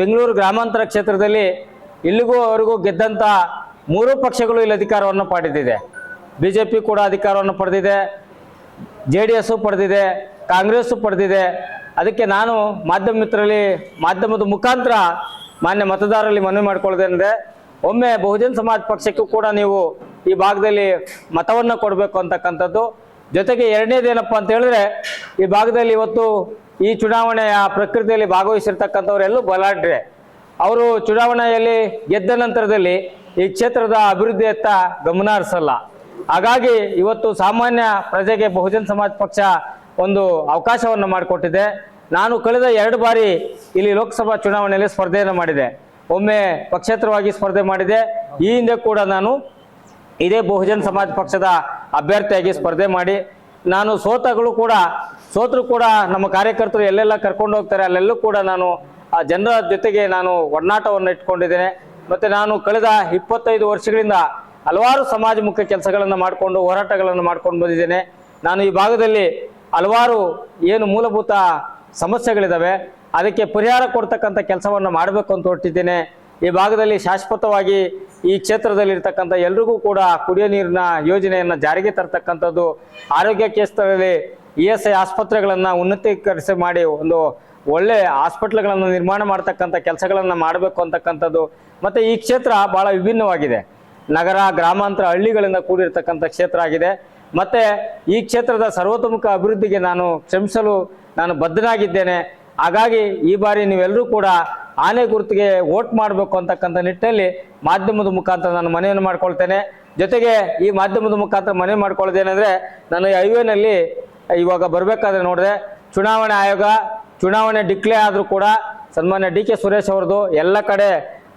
ಬೆಂಗಳೂರು ಗ್ರಾಮಾಂತರ ಕ್ಷೇತ್ರದಲ್ಲಿ ಇಲ್ಲಿಗೂ ಅವರಿಗೂ ಗೆದ್ದಂತ ಮೂರು ಪಕ್ಷಗಳು ಇಲ್ಲಿ ಅಧಿಕಾರವನ್ನು ಪಡೆದಿದೆ. ಬಿಜೆಪಿ ಕೂಡ ಅಧಿಕಾರವನ್ನು ಪಡೆದಿದೆ. ಜೆ ಡಿ ಎಸ್ಸು ಪಡೆದಿದೆ. ಕಾಂಗ್ರೆಸ್ಸು ಪಡೆದಿದೆ. ಅದಕ್ಕೆ ನಾನು ಮಾಧ್ಯಮ ಮಿತ್ರರಲ್ಲಿ, ಮಾಧ್ಯಮದ ಮುಖಾಂತರ ಮಾನ್ಯ ಮತದಾರರಲ್ಲಿ ಮನವಿ ಮಾಡಿಕೊಳ್ಳೋದೇನಿದೆ ಒಮ್ಮೆ ಬಹುಜನ್ ಸಮಾಜ್ ಪಕ್ಷಕ್ಕೂ ಕೂಡ ನೀವು ಈ ಭಾಗದಲ್ಲಿ ಮತವನ್ನು ಕೊಡಬೇಕು ಅಂತಕ್ಕಂಥದ್ದು. ಜೊತೆಗೆ ಎರಡನೇದೇನಪ್ಪ ಅಂತ ಹೇಳಿದ್ರೆ, ಈ ಭಾಗದಲ್ಲಿ ಇವತ್ತು ಈ ಚುನಾವಣೆಯ ಪ್ರಕೃತಿಯಲ್ಲಿ ಭಾಗವಹಿಸಿರ್ತಕ್ಕಂಥವರೆಲ್ಲೂ ಬಲಾಢ್ರೆ ಅವರು ಚುನಾವಣೆಯಲ್ಲಿ ಗೆದ್ದ ನಂತರದಲ್ಲಿ ಈ ಕ್ಷೇತ್ರದ ಅಭಿವೃದ್ಧಿಯತ್ತ ಗಮನ ಹರಿಸಲ್ಲ ಹಾಗಾಗಿ ಇವತ್ತು ಸಾಮಾನ್ಯ ಪ್ರಜೆಗೆ ಬಹುಜನ್ ಸಮಾಜ ಪಕ್ಷ ಒಂದು ಅವಕಾಶವನ್ನು ಮಾಡಿಕೊಟ್ಟಿದೆ. ನಾನು ಕಳೆದ ಎರಡು ಬಾರಿ ಇಲ್ಲಿ ಲೋಕಸಭಾ ಚುನಾವಣೆಯಲ್ಲಿ ಸ್ಪರ್ಧೆಯನ್ನು ಮಾಡಿದೆ. ಒಮ್ಮೆ ಪಕ್ಷೇತರವಾಗಿ ಸ್ಪರ್ಧೆ ಮಾಡಿದೆ. ಈ ಹಿಂದೆ ಕೂಡ ನಾನು ಇದೇ ಬಹುಜನ್ ಸಮಾಜ ಪಕ್ಷದ ಅಭ್ಯರ್ಥಿಯಾಗಿ ಸ್ಪರ್ಧೆ ಮಾಡಿ ನಾನು ಸೋತಗಳು ಕೂಡ, ಸೋತರು ಕೂಡ ನಮ್ಮ ಕಾರ್ಯಕರ್ತರು ಎಲ್ಲೆಲ್ಲ ಕರ್ಕೊಂಡು ಹೋಗ್ತಾರೆ, ಅಲ್ಲೆಲ್ಲೂ ಕೂಡ ನಾನು ಆ ಜನರ ಜೊತೆಗೆ ನಾನು ಒಡನಾಟವನ್ನು ಇಟ್ಕೊಂಡಿದ್ದೇನೆ. ಮತ್ತು ನಾನು ಕಳೆದ ಇಪ್ಪತ್ತೈದು ವರ್ಷಗಳಿಂದ ಹಲವಾರು ಸಮಾಜಮುಖ ಕೆಲಸಗಳನ್ನು ಮಾಡಿಕೊಂಡು, ಹೋರಾಟಗಳನ್ನು ಮಾಡ್ಕೊಂಡು ಬಂದಿದ್ದೇನೆ. ನಾನು ಈ ಭಾಗದಲ್ಲಿ ಹಲವಾರು ಏನು ಮೂಲಭೂತ ಸಮಸ್ಯೆಗಳಿದ್ದಾವೆ ಅದಕ್ಕೆ ಪರಿಹಾರ ಕೊಡ್ತಕ್ಕಂಥ ಕೆಲಸವನ್ನು ಮಾಡಬೇಕು ಅಂತ ಹೊರಟಿದ್ದೇನೆ. ಈ ಭಾಗದಲ್ಲಿ ಶಾಶ್ವತವಾಗಿ ಈ ಕ್ಷೇತ್ರದಲ್ಲಿರ್ತಕ್ಕಂಥ ಎಲ್ರಿಗೂ ಕೂಡ ಕುಡಿಯೋ ನೀರಿನ ಯೋಜನೆಯನ್ನು ಜಾರಿಗೆ ತರ್ತಕ್ಕಂಥದ್ದು ಆರೋಗ್ಯ ಕ್ಷೇತ್ರದಲ್ಲಿ ಇ ಎಸ್ ಐ ಆಸ್ಪತ್ರೆಗಳನ್ನು ಉನ್ನತೀಕರಿಸಿ ಮಾಡಿ ಒಂದು ಒಳ್ಳೆ ಹಾಸ್ಪಿಟ್ಲ್ಗಳನ್ನು ನಿರ್ಮಾಣ ಮಾಡ್ತಕ್ಕಂಥ ಕೆಲಸಗಳನ್ನು ಮಾಡಬೇಕು ಅಂತಕ್ಕಂಥದ್ದು. ಮತ್ತು ಈ ಕ್ಷೇತ್ರ ಭಾಳ ವಿಭಿನ್ನವಾಗಿದೆ. ನಗರ, ಗ್ರಾಮಾಂತರ ಹಳ್ಳಿಗಳಿಂದ ಕೂಡಿರ್ತಕ್ಕಂಥ ಕ್ಷೇತ್ರ ಆಗಿದೆ. ಮತ್ತು ಈ ಕ್ಷೇತ್ರದ ಸರ್ವತೋಮುಖ ಅಭಿವೃದ್ಧಿಗೆ ನಾನು ಶ್ರಮಿಸಲು ನಾನು ಬದ್ಧನಾಗಿದ್ದೇನೆ. ಹಾಗಾಗಿ ಈ ಬಾರಿ ನೀವೆಲ್ಲರೂ ಕೂಡ ಆನೆ ಗುರುತಿಗೆ ವೋಟ್ ಮಾಡಬೇಕು ಅಂತಕ್ಕಂಥ ನಿಟ್ಟಿನಲ್ಲಿ ಮಾಧ್ಯಮದ ಮುಖಾಂತರ ನಾನು ಮನೆಯನ್ನು ಮಾಡ್ಕೊಳ್ತೇನೆ. ಜೊತೆಗೆ ಈ ಮಾಧ್ಯಮದ ಮುಖಾಂತರ ಮನೆ ಮಾಡ್ಕೊಳ್ಳೋದೇನೆಂದರೆ ನಾನು ಹೈವೇನಲ್ಲಿ ಇವಾಗ ಬರಬೇಕಾದ್ರೆ ನೋಡಿದೆ, ಚುನಾವಣೆ ಆಯೋಗ, ಚುನಾವಣೆ ಡಿಕ್ಲೇ ಆದರೂ ಕೂಡ ಸನ್ಮಾನ್ಯ ಡಿ ಕೆ ಸುರೇಶ್ ಅವ್ರದ್ದು ಎಲ್ಲ ಕಡೆ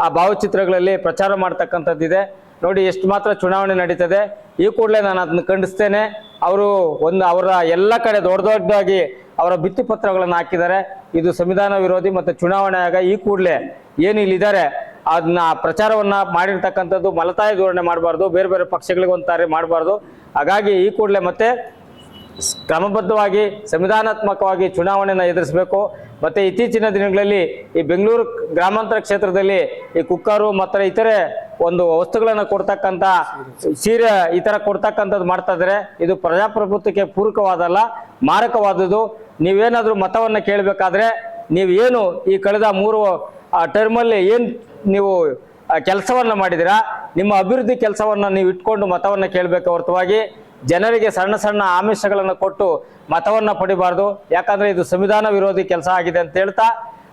ಆ ಭಾವಚಿತ್ರಗಳಲ್ಲಿ ಪ್ರಚಾರ ಮಾಡ್ತಕ್ಕಂಥದ್ದಿದೆ. ನೋಡಿ, ಎಷ್ಟು ಮಾತ್ರ ಚುನಾವಣೆ ನಡೀತದೆ. ಈ ಕೂಡಲೇ ನಾನು ಅದನ್ನು ಖಂಡಿಸ್ತೇನೆ. ಅವರು ಒಂದು ಅವರ ಎಲ್ಲ ಕಡೆ ದೊಡ್ಡ ದೊಡ್ಡದಾಗಿ ಅವರ ಭಿತ್ತಿಪತ್ರಗಳನ್ನು ಹಾಕಿದ್ದಾರೆ. ಇದು ಸಂವಿಧಾನ ವಿರೋಧಿ ಮತ್ತು ಚುನಾವಣೆ ಆಗ ಈ ಕೂಡಲೇ ಏನು ಇಲ್ಲಿದ್ದಾರೆ ಅದನ್ನ ಪ್ರಚಾರವನ್ನು ಮಾಡಿರ್ತಕ್ಕಂಥದ್ದು ಮಲತಾಯ ಧೋರಣೆ ಮಾಡಬಾರ್ದು, ಬೇರೆ ಬೇರೆ ಪಕ್ಷಗಳಿಗೆ ಒಂತಾರೆ ಮಾಡಬಾರ್ದು. ಹಾಗಾಗಿ ಈ ಕೂಡಲೇ ಮತ್ತೆ ಕ್ರಮಬದ್ಧವಾಗಿ, ಸಂವಿಧಾನಾತ್ಮಕವಾಗಿ ಚುನಾವಣೆಯನ್ನು ಎದುರಿಸಬೇಕು. ಮತ್ತು ಇತ್ತೀಚಿನ ದಿನಗಳಲ್ಲಿ ಈ ಬೆಂಗಳೂರು ಗ್ರಾಮಾಂತರ ಕ್ಷೇತ್ರದಲ್ಲಿ ಈ ಕುಕ್ಕರು ಮತ್ತು ಇತರೆ ಒಂದು ವಸ್ತುಗಳನ್ನು ಕೊಡ್ತಕ್ಕಂತ ಸೀರೆ ಈ ತರ ಕೊಡ್ತಕ್ಕಂಥದ್ದು ಮಾಡ್ತಾ ಇದ್ರೆ ಇದು ಪ್ರಜಾಪ್ರಭುತ್ವಕ್ಕೆ ಪೂರಕವಾದಲ್ಲ, ಮಾರಕವಾದದ್ದು. ನೀವೇನಾದ್ರೂ ಮತವನ್ನ ಕೇಳಬೇಕಾದ್ರೆ ನೀವು ಏನು ಈ ಕಳೆದ ಮೂರು ಟರ್ಮಲ್ಲಿ ಏನು ನೀವು ಕೆಲಸವನ್ನ ಮಾಡಿದಿರಾ, ನಿಮ್ಮ ಅಭಿವೃದ್ಧಿ ಕೆಲಸವನ್ನ ನೀವು ಇಟ್ಕೊಂಡು ಮತವನ್ನ ಕೇಳಬೇಕು ಹೊರತುವಾಗಿ ಜನರಿಗೆ ಸಣ್ಣ ಸಣ್ಣ ಆಮಿಷಗಳನ್ನು ಕೊಟ್ಟು ಮತವನ್ನ ಪಡಿಬಾರ್ದು. ಯಾಕಂದ್ರೆ ಇದು ಸಂವಿಧಾನ ವಿರೋಧಿ ಕೆಲಸ ಆಗಿದೆ ಅಂತ ಹೇಳ್ತಾ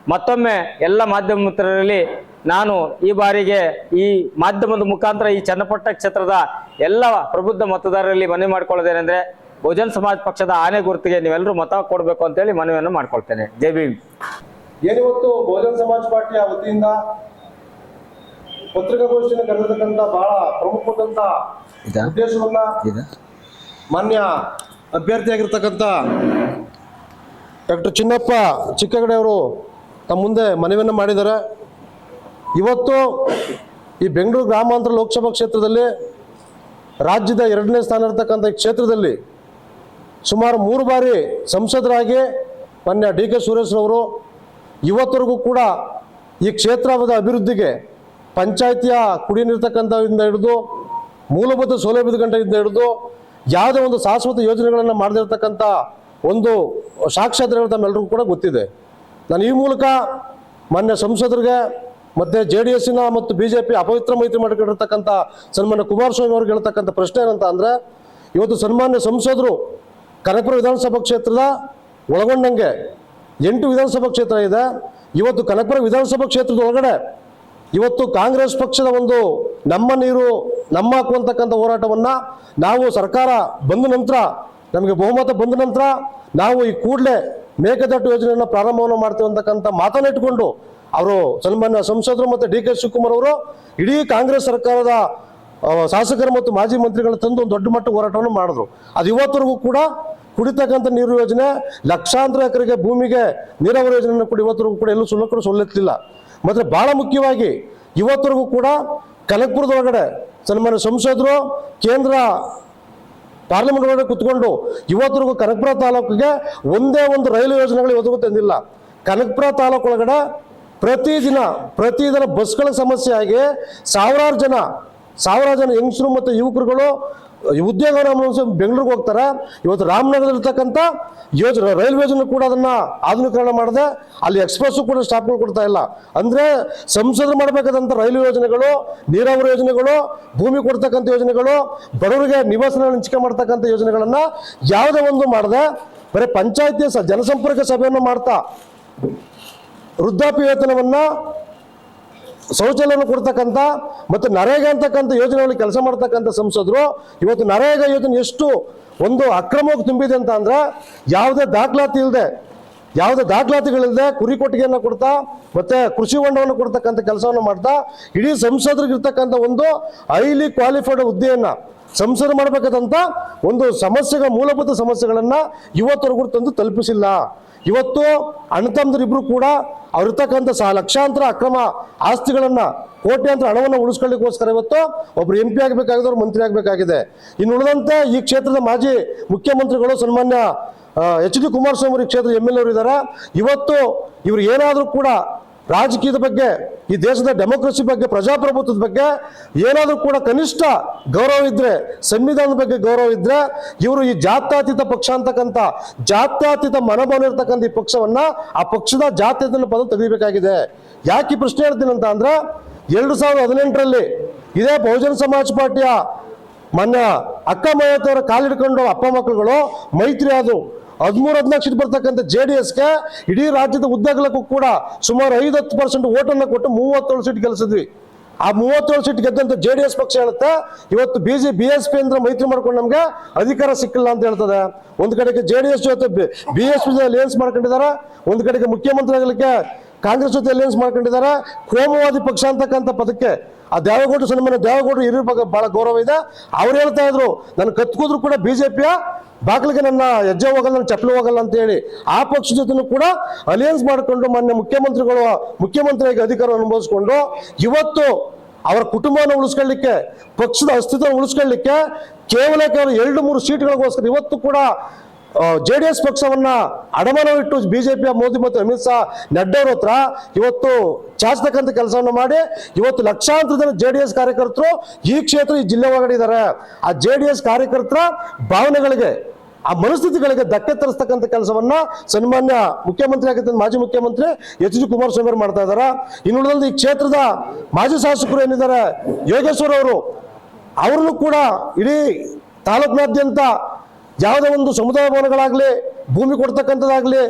ಮತ್ತೊಮ್ಮೆ ಎಲ್ಲ ಮಾಧ್ಯಮ ಮಿತ್ರರಲ್ಲಿ ನಾನು ಈ ಬಾರಿಗೆ ಈ ಮಾಧ್ಯಮದ ಮುಖಾಂತರ ಈ ಚನ್ನಪಟ್ಟ ಕ್ಷೇತ್ರದ ಎಲ್ಲ ಪ್ರಬುದ್ಧ ಮತದಾರರಲ್ಲಿ ಮನವಿ ಮಾಡ್ಕೊಳ್ಳೋದೇನೆಂದ್ರೆ ಬಹುಜನ್ ಸಮಾಜ್ ಪಕ್ಷದ ಆನೆ ಗುರುತಿಗೆ ನೀವೆಲ್ಲರೂ ಮತ ಕೊಡಬೇಕು ಅಂತೇಳಿ ಮನವಿಯನ್ನು ಮಾಡ್ಕೊಳ್ತೇನೆ. ಜೈ ಭೀಮ್. ಏನಿವತ್ತು ಬಹುಜನ್ ಸಮಾಜ ಪಾರ್ಟಿಯ ವತಿಯಿಂದ ಪತ್ರಿಕಾಗೋಷ್ಠಿಯನ್ನು ಕರೆದಿರ್ತಕ್ಕಂಥ ಬಹಳ ಪ್ರಮುಖವಾದಂತ ಇದಾ? ಉದ್ದೇಶವನ್ನ ಮಾನ್ಯ ಅಭ್ಯರ್ಥಿಯಾಗಿರ್ತಕ್ಕಂಥ ಡಾಕ್ಟರ್ ಚಿನ್ನಪ್ಪ ಚಿಕ್ಕಗಡೆ ಅವರು ತಮ್ಮ ಮುಂದೆ ಮನವಿಯನ್ನು ಮಾಡಿದ್ದಾರೆ. ಇವತ್ತು ಈ ಬೆಂಗಳೂರು ಗ್ರಾಮಾಂತರ ಲೋಕಸಭಾ ಕ್ಷೇತ್ರದಲ್ಲಿ ರಾಜ್ಯದ ಎರಡನೇ ಸ್ಥಾನ ಇರತಕ್ಕಂಥ ಈ ಕ್ಷೇತ್ರದಲ್ಲಿ ಸುಮಾರು ಮೂರು ಬಾರಿ ಸಂಸದರಾಗಿ ಮಾನ್ಯ ಡಿ ಕೆ ಸುರೇಶ್ರವರು ಇವತ್ತರೆಗೂ ಕೂಡ ಈ ಕ್ಷೇತ್ರದ ಅಭಿವೃದ್ಧಿಗೆ ಪಂಚಾಯಿತಿಯ ಕುಡಿ ನೀರ್ತಕ್ಕಂಥದಿಂದ ಹಿಡಿದು ಮೂಲಭೂತ ಸೌಲಭ್ಯದ ಗಂಟೆಯಿಂದ ಹಿಡಿದು ಯಾವುದೇ ಒಂದು ಶಾಶ್ವತ ಯೋಜನೆಗಳನ್ನು ಮಾಡದಿರ್ತಕ್ಕಂಥ ಒಂದು ಸಾಕ್ಷಾತ್ಗಳು ತಮ್ಮೆಲ್ಲರಿಗೂ ಕೂಡ ಗೊತ್ತಿದೆ. ನಾನು ಈ ಮೂಲಕ ಮಾನ್ಯ ಸಂಸದರಿಗೆ ಮತ್ತು ಜೆ ಡಿ ಎಸ್ಸಿನ ಮತ್ತು ಬಿ ಜೆ ಪಿ ಅಪವಿತ್ರ ಮೈತ್ರಿ ಮಾಡಿಕೊಂಡಿರ್ತಕ್ಕಂಥ ಸನ್ಮಾನ್ಯ ಕುಮಾರಸ್ವಾಮಿ ಅವ್ರಿಗೆ ಹೇಳ್ತಕ್ಕಂಥ ಪ್ರಶ್ನೆ ಏನಂತ ಅಂದರೆ, ಇವತ್ತು ಸನ್ಮಾನ್ಯ ಸಂಸದರು ಕನಕಪುರ ವಿಧಾನಸಭಾ ಕ್ಷೇತ್ರದ ಒಳಗೊಂಡಂಗೆ ಎಂಟು ವಿಧಾನಸಭಾ ಕ್ಷೇತ್ರ ಇದೆ. ಇವತ್ತು ಕನಕಪುರ ವಿಧಾನಸಭಾ ಕ್ಷೇತ್ರದ ಒಳಗಡೆ ಇವತ್ತು ಕಾಂಗ್ರೆಸ್ ಪಕ್ಷದ ಒಂದು ನಮ್ಮ ನೀರು, ನಮ್ಮ ಹಾಕುವಂತಕ್ಕಂಥ ಹೋರಾಟವನ್ನು ನಾವು ಸರ್ಕಾರ ಬಂದ ನಂತರ, ನಮಗೆ ಬಹುಮತ ಬಂದ ನಂತರ ನಾವು ಈ ಕೂಡಲೇ ಮೇಕೆದಾಟು ಯೋಜನೆಯನ್ನು ಪ್ರಾರಂಭವನ್ನು ಮಾಡ್ತೇವೆ ಅಂತಕ್ಕಂಥ ಮಾತನ್ನು ಇಟ್ಕೊಂಡು ಅವರು ಸನ್ಮಾನ್ಯ ಸಂಸದರು ಮತ್ತು ಡಿ ಕೆ ಶಿವಕುಮಾರ್ ಅವರು ಇಡೀ ಕಾಂಗ್ರೆಸ್ ಸರ್ಕಾರದ ಶಾಸಕರು ಮತ್ತು ಮಾಜಿ ಮಂತ್ರಿಗಳ ತಂದು ಒಂದು ದೊಡ್ಡ ಮಟ್ಟ ಹೋರಾಟವನ್ನು ಮಾಡಿದ್ರು. ಅದು ಇವತ್ತರೆಗೂ ಕೂಡ ಕುಡಿತಕ್ಕಂಥ ನೀರು ಯೋಜನೆ, ಲಕ್ಷಾಂತರ ಎಕರೆಗೆ ಭೂಮಿಗೆ ನೀರಾವರಿ ಯೋಜನೆಯನ್ನು ಕೂಡ ಇವತ್ತರೆಗೂ ಕೂಡ ಎಲ್ಲೂ ಸುಲಭ ಸೊಲ್ಲೆತ್ತಿಲ್ಲ ಮತ್ತು ಭಾಳ ಮುಖ್ಯವಾಗಿ ಇವತ್ತರೆಗೂ ಕೂಡ ಕನಕಪುರದೊಳಗಡೆ ಸನ್ಮಾನ್ಯ ಸಂಸದರು, ಕೇಂದ್ರ ಪಾರ್ಲಿಮೆಂಟ್ ಒಳಗಡೆ ಕುತ್ಕೊಂಡು ಇವತ್ತಿಗೂ ಕನಕಪುರ ತಾಲೂಕಿಗೆ ಒಂದೇ ಒಂದು ರೈಲು ಯೋಜನೆಗಳು ಇವತ್ತಿಗೂ ತಂದಿಲ್ಲ. ಕನಕಪುರ ತಾಲೂಕು ಒಳಗಡೆ ಪ್ರತಿದಿನ ಪ್ರತಿದಿನ ಬಸ್ಗಳ ಸಮಸ್ಯೆ ಆಗಿ ಸಾವಿರಾರು ಜನ ಸಾವಿರಾರು ಜನ ಹೆಂಗಸರು ಮತ್ತು ಯುವಕರುಗಳು ಉದ್ಯೋಗವನ್ನು ಅನುಭವಿಸಿ ಬೆಂಗಳೂರಿಗೆ ಹೋಗ್ತಾರೆ. ಇವತ್ತು ರಾಮನಗರದಲ್ಲಿರ್ತಕ್ಕಂಥ ಯೋಜನೆ ರೈಲ್ವೇಜನ್ನು ಕೂಡ ಅದನ್ನ ಆಧುನೀಕರಣ ಮಾಡದೆ. ಅಲ್ಲಿ ಎಕ್ಸ್ಪ್ರೆಸ್ ಕೂಡ ಸ್ಟಾಪ್ಗಳು ಕೊಡ್ತಾ ಇಲ್ಲ. ಅಂದ್ರೆ ಸಂಸದರು ಮಾಡಬೇಕಾದಂಥ ರೈಲ್ವೆ ಯೋಜನೆಗಳು, ನೀರಾವರಿ ಯೋಜನೆಗಳು, ಭೂಮಿ ಕೊಡ್ತಕ್ಕಂಥ ಯೋಜನೆಗಳು, ಬಡವರಿಗೆ ನಿವಾಸನ ಹಂಚಿಕೆ ಮಾಡ್ತಕ್ಕಂಥ ಯೋಜನೆಗಳನ್ನ ಯಾವುದೇ ಒಂದು ಮಾಡದೆ. ಬರೀ ಪಂಚಾಯತಿ ಜನಸಂಪರ್ಕ ಸಭೆಯನ್ನು ಮಾಡ್ತಾ. ವೃದ್ಧಾಪ್ಯ ವೇತನವನ್ನ ಶೌಚಾಲಯವನ್ನು ಕೊಡ್ತಕ್ಕಂಥ ಮತ್ತು ನರೇಗಾ ಅಂತಕ್ಕಂಥ ಯೋಜನೆಗಳಲ್ಲಿ ಕೆಲಸ ಮಾಡ್ತಕ್ಕಂಥ ಸಂಸದರು, ಇವತ್ತು ನರೇಗಾ ಯೋಜನೆ ಎಷ್ಟು ಒಂದು ಅಕ್ರಮವಾಗಿ ತುಂಬಿದೆ ಅಂತ ಅಂದ್ರೆ ಯಾವುದೇ ದಾಖಲಾತಿ ಇಲ್ಲದೆ ಯಾವುದೇ ದಾಖಲಾತಿಗಳಿಲ್ಲದೆ ಕುರಿ ಕೊಟ್ಟಿಗೆಯನ್ನು ಕೊಡ್ತಾ ಮತ್ತೆ ಕೃಷಿ ಹೊಂಡವನ್ನು ಕೊಡ್ತಕ್ಕಂಥ ಕೆಲಸವನ್ನು ಮಾಡ್ತಾ ಇಡೀ ಸಂಸದರಿಗಿರ್ತಕ್ಕಂಥ ಒಂದು ಹೈಲಿ ಕ್ವಾಲಿಫೈಡ್ ಹುದ್ದೆಯನ್ನ ಸಂಸದರು ಮಾಡಬೇಕಾದಂಥ ಒಂದು ಸಮಸ್ಯೆಗಳ ಮೂಲಭೂತ ಸಮಸ್ಯೆಗಳನ್ನ ಇವತ್ತರೆಗೂ ತಂದು ತಲುಪಿಸಿಲ್ಲ. ಇವತ್ತು ಅಣ್ಣತಮ್ಮದರಿಬ್ಬರು ಕೂಡ ಅವ್ರಿರ್ತಕ್ಕಂಥ ಸಹ ಲಕ್ಷಾಂತರ ಅಕ್ರಮ ಆಸ್ತಿಗಳನ್ನ, ಕೋಟ್ಯಾಂತರ ಹಣವನ್ನು ಉಳಿಸ್ಕೊಳ್ಳಿಕ್ಕೋಸ್ಕರ ಇವತ್ತು ಒಬ್ರು ಎಂ ಪಿ ಆಗಬೇಕಾಗಿದ್ದವ್ರು ಮಂತ್ರಿ ಆಗಬೇಕಾಗಿದೆ. ಇನ್ನು ಈ ಕ್ಷೇತ್ರದ ಮಾಜಿ ಮುಖ್ಯಮಂತ್ರಿಗಳು ಸನ್ಮಾನ್ಯ ಎಚ್ ಡಿ ಕುಮಾರಸ್ವಾಮಿ ಅವರು ಕ್ಷೇತ್ರದ ಎಂ ಎಲ್ ಅವರು ಇದ್ದಾರೆ ಇವತ್ತು ಇವರು ಏನಾದರೂ ಕೂಡ ರಾಜಕೀಯದ ಬಗ್ಗೆ, ಈ ದೇಶದ ಡೆಮೋಕ್ರಸಿ ಬಗ್ಗೆ, ಪ್ರಜಾಪ್ರಭುತ್ವದ ಬಗ್ಗೆ ಏನಾದರೂ ಕೂಡ ಕನಿಷ್ಠ ಗೌರವ ಇದ್ರೆ, ಸಂವಿಧಾನದ ಬಗ್ಗೆ ಗೌರವ ಇದ್ರೆ, ಇವರು ಈ ಜಾತ್ಯಾತೀತ ಪಕ್ಷ ಅಂತಕ್ಕಂಥ, ಜಾತ್ಯಾತೀತ ಮನೋಭಾವನೆ ಇರ್ತಕ್ಕಂಥ ಈ ಪಕ್ಷವನ್ನ ಆ ಪಕ್ಷದ ಜಾತ್ಯತನ ಪದ ತೆಗಿಬೇಕಾಗಿದೆ. ಯಾಕೆ ಪ್ರಶ್ನೆ ಹೇಳ್ತೀನಿ ಅಂತ ಅಂದ್ರೆ, ಎರಡು ಸಾವಿರದ ಹದಿನೆಂಟರಲ್ಲಿ ಇದೇ ಬಹುಜನ ಸಮಾಜ ಪಾರ್ಟಿಯ ಮೊನ್ನೆ ಅಕ್ಕ ಮಹೇತವರ ಕಾಲಿಡ್ಕೊಂಡು ಅಪ್ಪ ಮಕ್ಕಳುಗಳು ಮೈತ್ರಿ ಆದವು ಹದಿಮೂರು ಹದಿನಾಲ್ಕು ಸೀಟ್ ಬರ್ತಕ್ಕಂಥ ಜೆ ಡಿ ಎಸ್ಗೆ ಇಡೀ ರಾಜ್ಯದ ಉದ್ದಗಲಕ್ಕೂ ಕೂಡ ಸುಮಾರು ಐದು ಹತ್ತು ಪರ್ಸೆಂಟ್ ಓಟನ್ನು ಕೊಟ್ಟು ಮೂವತ್ತೇಳು ಸೀಟ್ ಗೆಲ್ಲಿಸಿದ್ವಿ. ಆ ಮೂವತ್ತೇಳು ಸೀಟ್ ಗೆದ್ದಂತ ಜೆ ಡಿ ಎಸ್ ಪಕ್ಷ ಹೇಳುತ್ತೆ, ಇವತ್ತು B J, B S P ಅಂದ್ರೆ ಮೈತ್ರಿ ಮಾಡ್ಕೊಂಡು ನಮ್ಗೆ ಅಧಿಕಾರ ಸಿಕ್ಕಿಲ್ಲ ಅಂತ ಹೇಳ್ತದೆ. ಒಂದು ಕಡೆಗೆ ಜೆ ಡಿ ಎಸ್ ಜೊತೆ ಬಿ ಎಸ್ ಪಿ ಅಲಿಯನ್ಸ್ ಮಾಡ್ಕೊಂಡಿದ್ದಾರೆ, ಒಂದು ಕಡೆಗೆ ಮುಖ್ಯಮಂತ್ರಿ ಆಗಲಿಕ್ಕೆ ಕಾಂಗ್ರೆಸ್ ಜೊತೆ ಅಲಿಯನ್ಸ್ ಮಾಡ್ಕೊಂಡಿದ್ದಾರೆ ಕೋಮವಾದಿ ಪಕ್ಷ ಅಂತಕ್ಕಂಥ ಪದಕ್ಕೆ ಆ ದೇವೇಗೌಡರು ಸನ್ಮಾನ ದೇವೇಗೌಡರು ಇರೋ ಬಗ್ಗೆ ಬಹಳ ಗೌರವ ಇದೆ. ಅವ್ರು ಹೇಳ್ತಾ ಇದ್ರು ನಾನು ಕತ್ಕೋದ್ರು ಕೂಡ ಬಿಜೆಪಿಯ, ಬಾಗಿಲಿಗೆ ನನ್ನ ಹೆಜ್ಜೆ ಹೋಗಲ್ಲ, ನನ್ನ ಚಪ್ಪಲಿ ಹೋಗಲ್ಲ ಅಂತ ಹೇಳಿ. ಆ ಪಕ್ಷದ ಜೊತೆನೂ ಕೂಡ ಅಲಿಯನ್ಸ್ ಮಾಡಿಕೊಂಡು ಮೊನ್ನೆ ಮುಖ್ಯಮಂತ್ರಿಗಳು ಮುಖ್ಯಮಂತ್ರಿಯಾಗಿ ಅಧಿಕಾರ ಅನುಭವಿಸ್ಕೊಂಡು ಇವತ್ತು ಅವರ ಕುಟುಂಬವನ್ನು ಉಳಿಸ್ಕೊಳ್ಳಿಕ್ಕೆ, ಪಕ್ಷದ ಅಸ್ತಿತ್ವ ಉಳಿಸ್ಕೊಳ್ಳಿಕ್ಕೆ ಕೇವಲ ಕೇವಲ ಎರಡು, ಮೂರು ಸೀಟ್ಗಳಿಗೋಸ್ಕರ ಇವತ್ತು ಕೂಡ ಜೆ ಡಿ ಎಸ್ ಪಕ್ಷವನ್ನ ಅಡಮಾನವಿಟ್ಟು ಬಿಜೆಪಿಯ ಮೋದಿ ಮತ್ತು ಅಮಿತ್ ಶಾ ನಡ್ಡವ್ರ ಹತ್ರ ಇವತ್ತು ಚಾಚತಕ್ಕಂಥ ಕೆಲಸವನ್ನು ಮಾಡಿ ಇವತ್ತು ಲಕ್ಷಾಂತರ ಜನ ಜೆ ಡಿ ಎಸ್ ಕಾರ್ಯಕರ್ತರು ಈ ಕ್ಷೇತ್ರ, ಈ ಜಿಲ್ಲೆ ಒಳಗಡೆ ಇದ್ದಾರೆ ಆ ಜೆ ಡಿ ಎಸ್ ಕಾರ್ಯಕರ್ತರ ಭಾವನೆಗಳಿಗೆ, ಆ ಮನಸ್ಥಿತಿಗಳಿಗೆ ಧಕ್ಕೆ ತರಿಸ್ತಕ್ಕಂಥ ಕೆಲಸವನ್ನ ಸನ್ಮಾನ್ಯ ಮುಖ್ಯಮಂತ್ರಿ ಆಗಿದ್ದ ಮಾಜಿ ಮುಖ್ಯಮಂತ್ರಿ ಎಚ್ ಡಿ ಕುಮಾರಸ್ವಾಮಿ ಅವರು ಮಾಡ್ತಾ ಇದ್ದಾರೆ ಇನ್ನುಳಿದಲ್ಲಿ ಈ ಕ್ಷೇತ್ರದ ಮಾಜಿ ಶಾಸಕರು ಏನಿದ್ದಾರೆ, ಯೋಗೇಶ್ವರ್ ಅವರು, ಅವ್ರನ್ನು ಕೂಡ ಇಡೀ ತಾಲೂಕಿನಾದ್ಯಂತ ಯಾವುದೇ ಒಂದು ಸಮುದಾಯ ಭವನಗಳಾಗಲಿ, ಭೂಮಿ ಕೊಡ್ತಕ್ಕಂಥದ್ದಾಗಲಿ,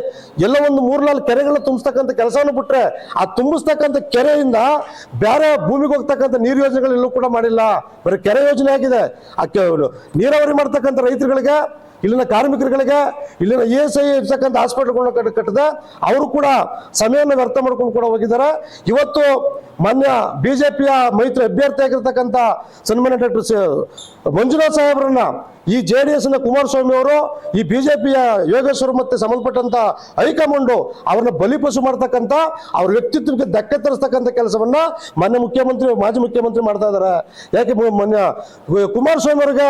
ಎಲ್ಲ ಒಂದು ಮೂರ್ನಾಲ್ಕು ಕೆರೆಗಳನ್ನ ತುಂಬಿಸ್ತಕ್ಕಂಥ ಕೆಲಸವನ್ನು ಬಿಟ್ಟರೆ ಆ ತುಂಬಿಸ್ತಕ್ಕಂಥ ಕೆರೆಯಿಂದ ಬೇರೆ ಭೂಮಿಗೆ ಹೋಗ್ತಕ್ಕಂಥ ನೀರು ಯೋಜನೆಗಳೆಲ್ಲೂ ಕೂಡ ಮಾಡಿಲ್ಲ. ಬರೀ ಕೆರೆ ಯೋಜನೆ ಆಗಿದೆ. ಆ ನೀರಾವರಿ ಮಾಡ್ತಕ್ಕಂಥ ರೈತರುಗಳಿಗೆ ಇಲ್ಲಿನ ಕಾರ್ಮಿಕರುಗಳಿಗೆ, ಇಲ್ಲಿನ ಇ ಎಸ್ ಐ ಇರ್ತಕ್ಕಂಥ ಹಾಸ್ಪಿಟಲ್ಗಳನ್ನ ಕಟ್ಟ, ಕಟ್ಟದೆ, ಅವರು ಕೂಡ ಸಮಯವನ್ನು ವ್ಯರ್ಥ ಮಾಡ್ಕೊಂಡು ಕೂಡ ಹೋಗಿದ್ದಾರೆ. ಇವತ್ತು ಮಾನ್ಯ ಪಿಯ ಮೈತ್ರಿ ಅಭ್ಯರ್ಥಿ ಆಗಿರ್ತಕ್ಕಂಥ ಸನ್ಮಾನ್ಯ ಡಾಕ್ಟರ್ ಮಂಜುನಾಥ್ ಸಾಹೇಬ್ರನ್ನ ಈ ಜೆ ಡಿ ಎಸ್ನ ಕುಮಾರಸ್ವಾಮಿ ಅವರು, ಈ ಬಿಜೆಪಿಯ ಯೋಗೇಶ್ವರ್ ಮತ್ತೆ ಸಂಬಂಧಪಟ್ಟಂತ ಹೈಕಮಾಂಡು ಅವ್ರನ್ನ ಬಲಿಪಶು ಮಾಡ್ತಕ್ಕಂಥ ಅವ್ರ ವ್ಯಕ್ತಿತ್ವಕ್ಕೆ ಧಕ್ಕೆ ತರಿಸ್ತಕ್ಕಂಥ ಕೆಲಸವನ್ನ ಮಾನ್ಯ ಮುಖ್ಯಮಂತ್ರಿ, ಮಾಜಿ ಮುಖ್ಯಮಂತ್ರಿ ಮಾಡ್ತಾ ಇದ್ದಾರೆ. ಯಾಕೆ ಮಾನ್ಯ ಕುಮಾರಸ್ವಾಮಿ ಅವರಿಗೆ,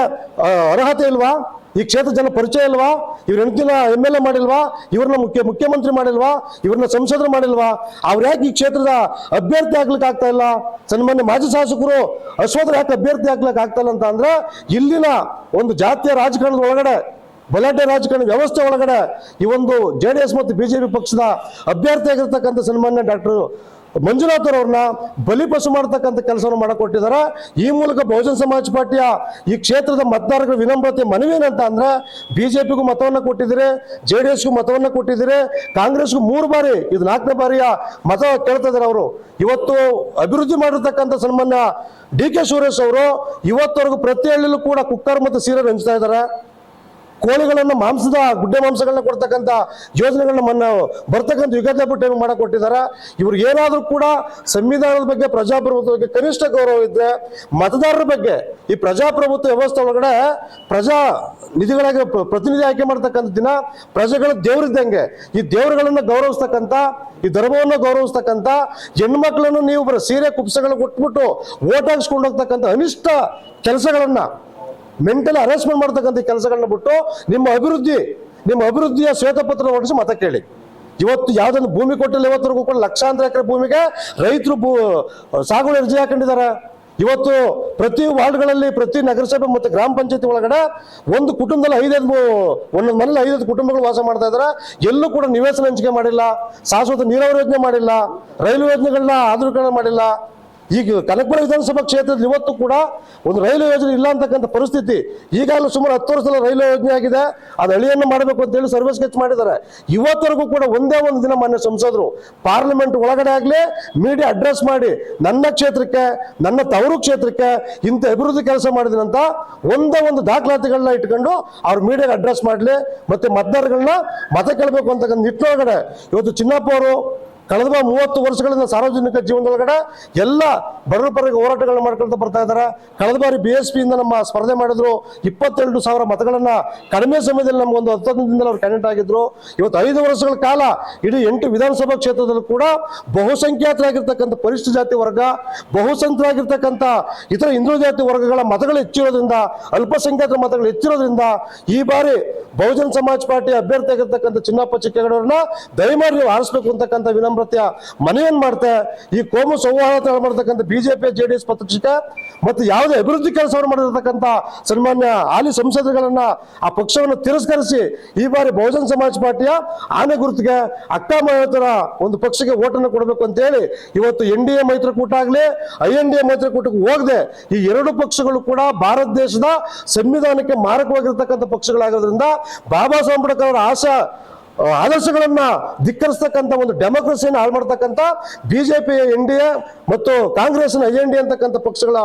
ಅರ್ಹತೆ ಇಲ್ವಾ? ಈ ಕ್ಷೇತ್ರ ಜನ ಪರಿಚಯ ಇಲ್ವಾ? ಇವ್ರ ಹೆಂಡತಿನ ಎಂ ಎಲ್ ಎ ಮಾಡಿಲ್ವಾ? ಇವ್ರನ್ನ ಮುಖ್ಯ, ಮುಖ್ಯಮಂತ್ರಿ ಮಾಡಿಲ್ವಾ? ಇವ್ರನ್ನ ಸಂಸದರು ಮಾಡಿಲ್ವಾ? ಅವ್ರು ಯಾಕೆ ಈ ಕ್ಷೇತ್ರದ ಅಭ್ಯರ್ಥಿ ಆಗ್ಲಿಕ್ಕೆ ಆಗ್ತಾ ಇಲ್ಲ? ಸನ್ಮಾನ್ಯ ಮಾಜಿ ಶಾಸಕರು ಅಶ್ವಥರು ಯಾಕೆ ಅಭ್ಯರ್ಥಿ ಆಗ್ಲಿಕ್ಕೆ ಆಗ್ತಾ ಇಲ್ಲ ಅಂತ ಅಂದ್ರೆ ಇಲ್ಲಿನ ಒಂದು ಜಾತಿಯ ರಾಜಕಾರಣದ ಒಳಗಡೆ, ಬಲಾಢ್ಯ ರಾಜಕಾರಣ ವ್ಯವಸ್ಥೆ ಒಳಗಡೆ ಈ ಒಂದು ಜೆ ಮತ್ತು ಬಿಜೆಪಿ ಪಕ್ಷದ ಅಭ್ಯರ್ಥಿ ಆಗಿರ್ತಕ್ಕಂಥ ಸನ್ಮಾನ್ಯ ಡಾಕ್ಟರ್ ಮಂಜುನಾಥ್ ಅವ್ರನ್ನ ಬಲಿಪಶು ಮಾಡತಕ್ಕಂಥ ಕೆಲಸವನ್ನು ಮಾಡಿಕೊಟ್ಟಿದ್ದಾರೆ. ಈ ಮೂಲಕ ಬಹುಜನ ಸಮಾಜ ಪಾರ್ಟಿಯ ಈ ಕ್ಷೇತ್ರದ ಮತದಾರರ ವಿನಮ್ರತೆ ಮನವಿ ಏನಂತ ಅಂದ್ರೆ ಬಿಜೆಪಿಗೂ ಮತವನ್ನ ಕೊಟ್ಟಿದ್ದೀರಿ ಜೆ ಡಿ ಎಸ್ಗೂ ಮತವನ್ನು ಕೊಟ್ಟಿದ್ದೀರಿ, ಕಾಂಗ್ರೆಸ್ಗೂ ಮೂರು ಬಾರಿ, ಇದು ನಾಲ್ಕನೇ ಬಾರಿಯ ಮತ ಕೇಳ್ತಿದ್ದಾರೆ ಅವರು. ಇವತ್ತು ಅಭಿವೃದ್ಧಿ ಮಾಡಿರ್ತಕ್ಕಂಥ ಸನ್ಮಾನ್ಯ ಡಿ ಕೆ ಸುರೇಶ್ ಅವರು ಇವತ್ತವರೆಗೂ ಪ್ರತಿ ಹಳ್ಳಿಲೂ ಕೂಡ ಕುಕ್ಕರ್ ಮತ್ತು ಸೀರೆ ಹಂಚ್ತಾ ಇದ್ದಾರೆ. ಕೋಳಿಗಳನ್ನ ಮಾಂಸದ ಗುಡ್ಡೆ ಮಾಂಸಗಳನ್ನ ಕೊಡ್ತಕ್ಕಂಥ ಯೋಜನೆಗಳನ್ನ ಮನ್ನ ಬರ್ತಕ್ಕಂಥ ಯುಗಾದಿ ಟೈಮ್ ಮಾಡಕ್ ಕೊಟ್ಟಿದ್ದಾರೆ ಇವ್ರಿಗೆ ಏನಾದರೂ ಕೂಡ ಸಂವಿಧಾನದ ಬಗ್ಗೆ ಪ್ರಜಾಪ್ರಭುತ್ವ ಬಗ್ಗೆ ಕನಿಷ್ಠ ಗೌರವ ಇದ್ರೆ ಮತದಾರರ ಬಗ್ಗೆ ಈ ಪ್ರಜಾಪ್ರಭುತ್ವ ವ್ಯವಸ್ಥೆ ಒಳಗಡೆ ಪ್ರಜಾ ನಿಧಿಗಳಾಗಿ ಪ್ರ- ಪ್ರತಿನಿಧಿ ಆಯ್ಕೆ ಮಾಡ್ತಕ್ಕಂಥ ದಿನ ಪ್ರಜೆಗಳ ದೇವರಿದ್ದಂಗೆ ಈ ದೇವರುಗಳನ್ನು ಗೌರವಿಸ್ತಕ್ಕಂಥ, ಈ ಧರ್ಮವನ್ನು ಗೌರವಿಸ್ತಕ್ಕಂಥ ಹೆಣ್ಮಕ್ಳನ್ನು ನೀವು ಸೀರೆ, ಕುಪ್ಸಗಳನ್ನು ಕೊಟ್ಬಿಟ್ಟು ಓಟ್ ಹಾಕ್ಸ್ಕೊಂಡು ಹೋಗ್ತಕ್ಕಂಥ ಅನಿಷ್ಟ ಕೆಲಸಗಳನ್ನ ಮೆಂಟಲ್ ಹರಾಸ್ಮೆಂಟ್ ಮಾಡ್ತಕ್ಕಂಥ ಕೆಲಸಗಳನ್ನ ಬಿಟ್ಟು ನಿಮ್ಮ ಅಭಿವೃದ್ಧಿ, ನಿಮ್ಮ ಅಭಿವೃದ್ಧಿಯ ಶ್ವೇತಪತ್ರ ಹೊರಡಿಸಿ ಮತ ಕೇಳಿ. ಇವತ್ತು ಯಾವ್ದೊಂದು ಭೂಮಿ ಕೊಟ್ಟಿಲ್ಲ ಇವತ್ತರೆಗೂ ಕೂಡ ಲಕ್ಷಾಂತರ ಎಕರೆ ಭೂಮಿಗೆ ರೈತರು ಭೂ, ಸಾಗುವಳಿ ಅರ್ಜಿ ಹಾಕೊಂಡಿದ್ದಾರೆ. ಇವತ್ತು ಪ್ರತಿ ವಾರ್ಡ್ಗಳಲ್ಲಿ, ಪ್ರತಿ ನಗರಸಭೆ ಮತ್ತು ಗ್ರಾಮ ಪಂಚಾಯತಿ ಒಳಗಡೆ ಒಂದು ಕುಟುಂಬದಲ್ಲಿ ಐದೈದು ಒಂದೊಂದು ಮನೇಲಿ ಐದೈದು ಕುಟುಂಬಗಳು ವಾಸ ಮಾಡ್ತಾ ಇದ್ದಾರೆ. ಎಲ್ಲೂ ಕೂಡ ನಿವೇಶನ ಹಂಚಿಕೆ ಮಾಡಿಲ್ಲ, ಶಾಶ್ವತ ನೀರಾವರಿ ಯೋಜನೆ ಮಾಡಿಲ್ಲ ರೈಲು ಯೋಜನೆಗಳನ್ನ ಆಧುನೀಕರಣ ಮಾಡಿಲ್ಲ. ಈಗ ಕನಕಪುರ ವಿಧಾನಸಭಾ ಕ್ಷೇತ್ರದಲ್ಲಿ ಇವತ್ತು ಕೂಡ ಒಂದು ರೈಲು ಯೋಜನೆ ಇಲ್ಲ ಅಂತಕ್ಕಂಥ ಪರಿಸ್ಥಿತಿ. ಈಗಾಗಲೇ ಸುಮಾರು ಹತ್ತು ವರ್ಷದ ರೈಲು ಯೋಜನೆ ಆಗಿದೆ. ಅದು ಅಳಿಯನ್ನು ಮಾಡಬೇಕು ಅಂತ ಹೇಳಿ ಸರ್ವೆ ಸ್ಕೆಚ್ ಮಾಡಿದ್ದಾರೆ. ಇವತ್ತರೆಗೂ ಕೂಡ ಒಂದೇ ಒಂದು ದಿನ ಮಾನ್ಯ ಸಂಸದರು, ಪಾರ್ಲಿಮೆಂಟ್ ಒಳಗಡೆ ಆಗಲಿ, ಮೀಡಿಯಾ ಅಡ್ರೆಸ್ ಮಾಡಿ, ನನ್ನ ಕ್ಷೇತ್ರಕ್ಕೆ, ನನ್ನ ತವರು ಕ್ಷೇತ್ರಕ್ಕೆ ಇಂಥ ಅಭಿವೃದ್ಧಿ ಕೆಲಸ ಮಾಡಿದ್ರಂತ ಒಂದೇ ಒಂದು ದಾಖಲಾತಿಗಳನ್ನ ಇಟ್ಕೊಂಡು ಅವ್ರ ಮೀಡಿಯಾಗೆ ಅಡ್ರೆಸ್ ಮಾಡಲಿ, ಮತ್ತೆ ಮತದಾರಗಳನ್ನ ಮತ ಕೇಳಬೇಕು ಅಂತಕ್ಕಂಥ ನಿಟ್ಟಿನೊಳಗಡೆ ಇವತ್ತು ಚಿನ್ನಪ್ಪ ಅವರು ಕಳೆದ ಮೂವತ್ತು ವರ್ಷಗಳಿಂದ ಸಾರ್ವಜನಿಕ ಜೀವನದೊಳಗಡೆ ಎಲ್ಲ ಬಡವರ ಪರವಾಗಿ ಹೋರಾಟಗಳನ್ನ ಮಾಡ್ಕೊಳ್ತಾ ಬರ್ತಾ ಇದ್ದಾರೆ. ಕಳೆದ ಬಾರಿ ಬಿ ಎಸ್ ಪಿಯಿಂದ ನಮ್ಮ ಸ್ಪರ್ಧೆ ಮಾಡಿದ್ರು ಇಪ್ಪತ್ತೆರಡು ಸಾವಿರ ಮತಗಳನ್ನ ಕಡಿಮೆ ಸಮಯದಲ್ಲಿ ನಮಗೊಂದು ಹತ್ತೊಂದು ದಿನದಲ್ಲಿ ಅವ್ರು ಕ್ಯಾಂಡಿಡೇಟ್ ಆಗಿದ್ರು. ಇವತ್ತು ಐದು ವರ್ಷಗಳ ಕಾಲ ಇಡೀ ಎಂಟು ವಿಧಾನಸಭಾ ಕ್ಷೇತ್ರದಲ್ಲೂ ಕೂಡ ಬಹುಸಂಖ್ಯಾತರಾಗಿರ್ತಕ್ಕಂಥ ಪರಿಶಿಷ್ಟ ಜಾತಿ ವರ್ಗ ಬಹುಸಂಖ್ಯರಾಗಿರ್ತಕ್ಕಂಥ ಇತರ ಹಿಂದೂ ಜಾತಿ ವರ್ಗಗಳ ಮತಗಳು ಹೆಚ್ಚಿರೋದ್ರಿಂದ, ಅಲ್ಪಸಂಖ್ಯಾತರ ಮತಗಳು ಹೆಚ್ಚಿರೋದ್ರಿಂದ ಈ ಬಾರಿ ಬಹುಜನ ಸಮಾಜ್ ಪಾರ್ಟಿ ಅಭ್ಯರ್ಥಿ ಆಗಿರ್ತಕ್ಕಂಥ ಚಿನ್ನಪ್ಪ ಚಿಕ್ಕಗಡವರನ್ನ ದಯಮಾಡಿ ನೀವು ಆರಿಸಬೇಕು ಅಂತಕ್ಕಂಥ ವಿನಮ್ರತೆಯ ಮನವಿಯನ್ನು ಮಾಡ್ತೆ? ಈ ಕೋಮು ಸಂವಾದ ಮಾಡತಕ್ಕಂಥ ಬಿಜೆಪಿ ಜೆ ಡಿ ಎಸ್ ಪತ್ರಿಕ ಮತ್ತು ಯಾವುದೇ ಅಭಿವೃದ್ಧಿ ಕೆಲಸವನ್ನು ಮಾಡಿರತಕ್ಕಂಥ ಸನ್ಮಾನ್ಯ ಹಾಲಿ ಸಂಸದರುಗಳನ್ನ ಆ ಪಕ್ಷವನ್ನು ತಿರಸ್ಕರಿಸಿ ಈ ಬಾರಿ ಬಹುಜನ ಸಮಾಜ ಪಾರ್ಟಿಯ ಆನೆ ಗುರುತಿಗೆ ಅಕ್ಕ ಮಹೇತರ ಒಂದು ಪಕ್ಷಕ್ಕೆ ಓಟನ್ನು ಕೊಡಬೇಕು ಅಂತ ಹೇಳಿ ಇವತ್ತು ಎನ್ ಡಿ ಎ ಮೈತ್ರಿಕೂಟ ಆಗಲಿ, ಐ ಎನ್ ಡಿ ಎ ಮೈತ್ರಿಕೂಟಕ್ಕೆ ಹೋಗದೆ. ಈ ಎರಡು ಪಕ್ಷಗಳು ಕೂಡ ಭಾರತ ದೇಶದ ಸಂವಿಧಾನಕ್ಕೆ ಮಾರಕವಾಗಿರ್ತಕ್ಕಂಥ ಪಕ್ಷಗಳಾಗೋದ್ರಿಂದ ಬಾಬಾ ಸಾಹೇಬ್ ಅಂಬೇಡ್ಕರ್ ಅವರ ಆಶಾ ಆದರ್ಶಗಳನ್ನ ಧಿಕ್ಕರಿಸ್ತಕ್ಕಂಥ ಒಂದು ಡೆಮೋಕ್ರಸಿಯನ್ನು ಹಾಳು ಮಾಡ್ತಕ್ಕಂಥ ಬಿಜೆಪಿ, ಎನ್ ಡಿ ಎ ಮತ್ತು ಕಾಂಗ್ರೆಸ್ನ ಎನ್ ಡಿ ಅಂತಕ್ಕಂಥ ಪಕ್ಷಗಳ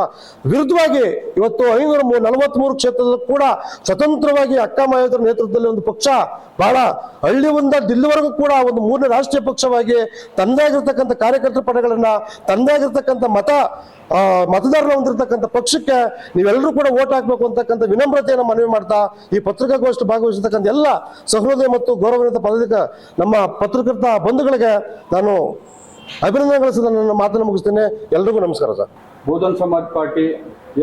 ವಿರುದ್ಧವಾಗಿ ಇವತ್ತು ಐನೂರ ನಲವತ್ಮೂರು ಕ್ಷೇತ್ರದಲ್ಲೂ ಕೂಡ ಸ್ವತಂತ್ರವಾಗಿ ಅಕ್ಕ ನೇತೃತ್ವದಲ್ಲಿ ಒಂದು ಪಕ್ಷ ಬಹಳ ಹಳ್ಳಿಯಿಂದ ದಿಲ್ಲಿವರೆಗೂ ಕೂಡ ಒಂದು ಮೂರನೇ ರಾಷ್ಟ್ರೀಯ ಪಕ್ಷವಾಗಿ ತನ್ನದೇ ಆಗಿರ್ತಕ್ಕಂಥ ಕಾರ್ಯಕರ್ತರ ಪಡೆಗಳನ್ನ ತನ್ನದೇ ಆಗಿರ್ತಕ್ಕಂಥ ಮತ ಮತದಾರರ ಹೊಂದಿರತಕ್ಕಂಥ ಪಕ್ಷಕ್ಕೆ ನೀವೆಲ್ಲರೂ ಕೂಡ ಓಟ್ ಹಾಕಬೇಕು ಅಂತಕ್ಕಂಥ ವಿನಮ್ರತೆಯನ್ನು ಮನವಿ ಮಾಡ್ತಾ ಈ ಪತ್ರಿಕಾಗೋಷ್ಠಿ ಭಾಗವಹಿಸತಕ್ಕಂಥ ಎಲ್ಲ ಸಹೃದಯ ಮತ್ತು ಪದವಿಕ ನಮ್ಮ ಪತ್ರಕರ್ತ ಬಂಧುಗಳಿಗೆ ನಾನು ಅಭಿನಂದನೆಗಳು ಸಹ ನನ್ನ ಮಾತನ್ನು ಮುಗಿಸ್ತೇನೆ. ಎಲ್ರಿಗೂ ನಮಸ್ಕಾರ ಸರ್. ಬಹುಜನ್ ಸಮಾಜ್ ಪಾರ್ಟಿ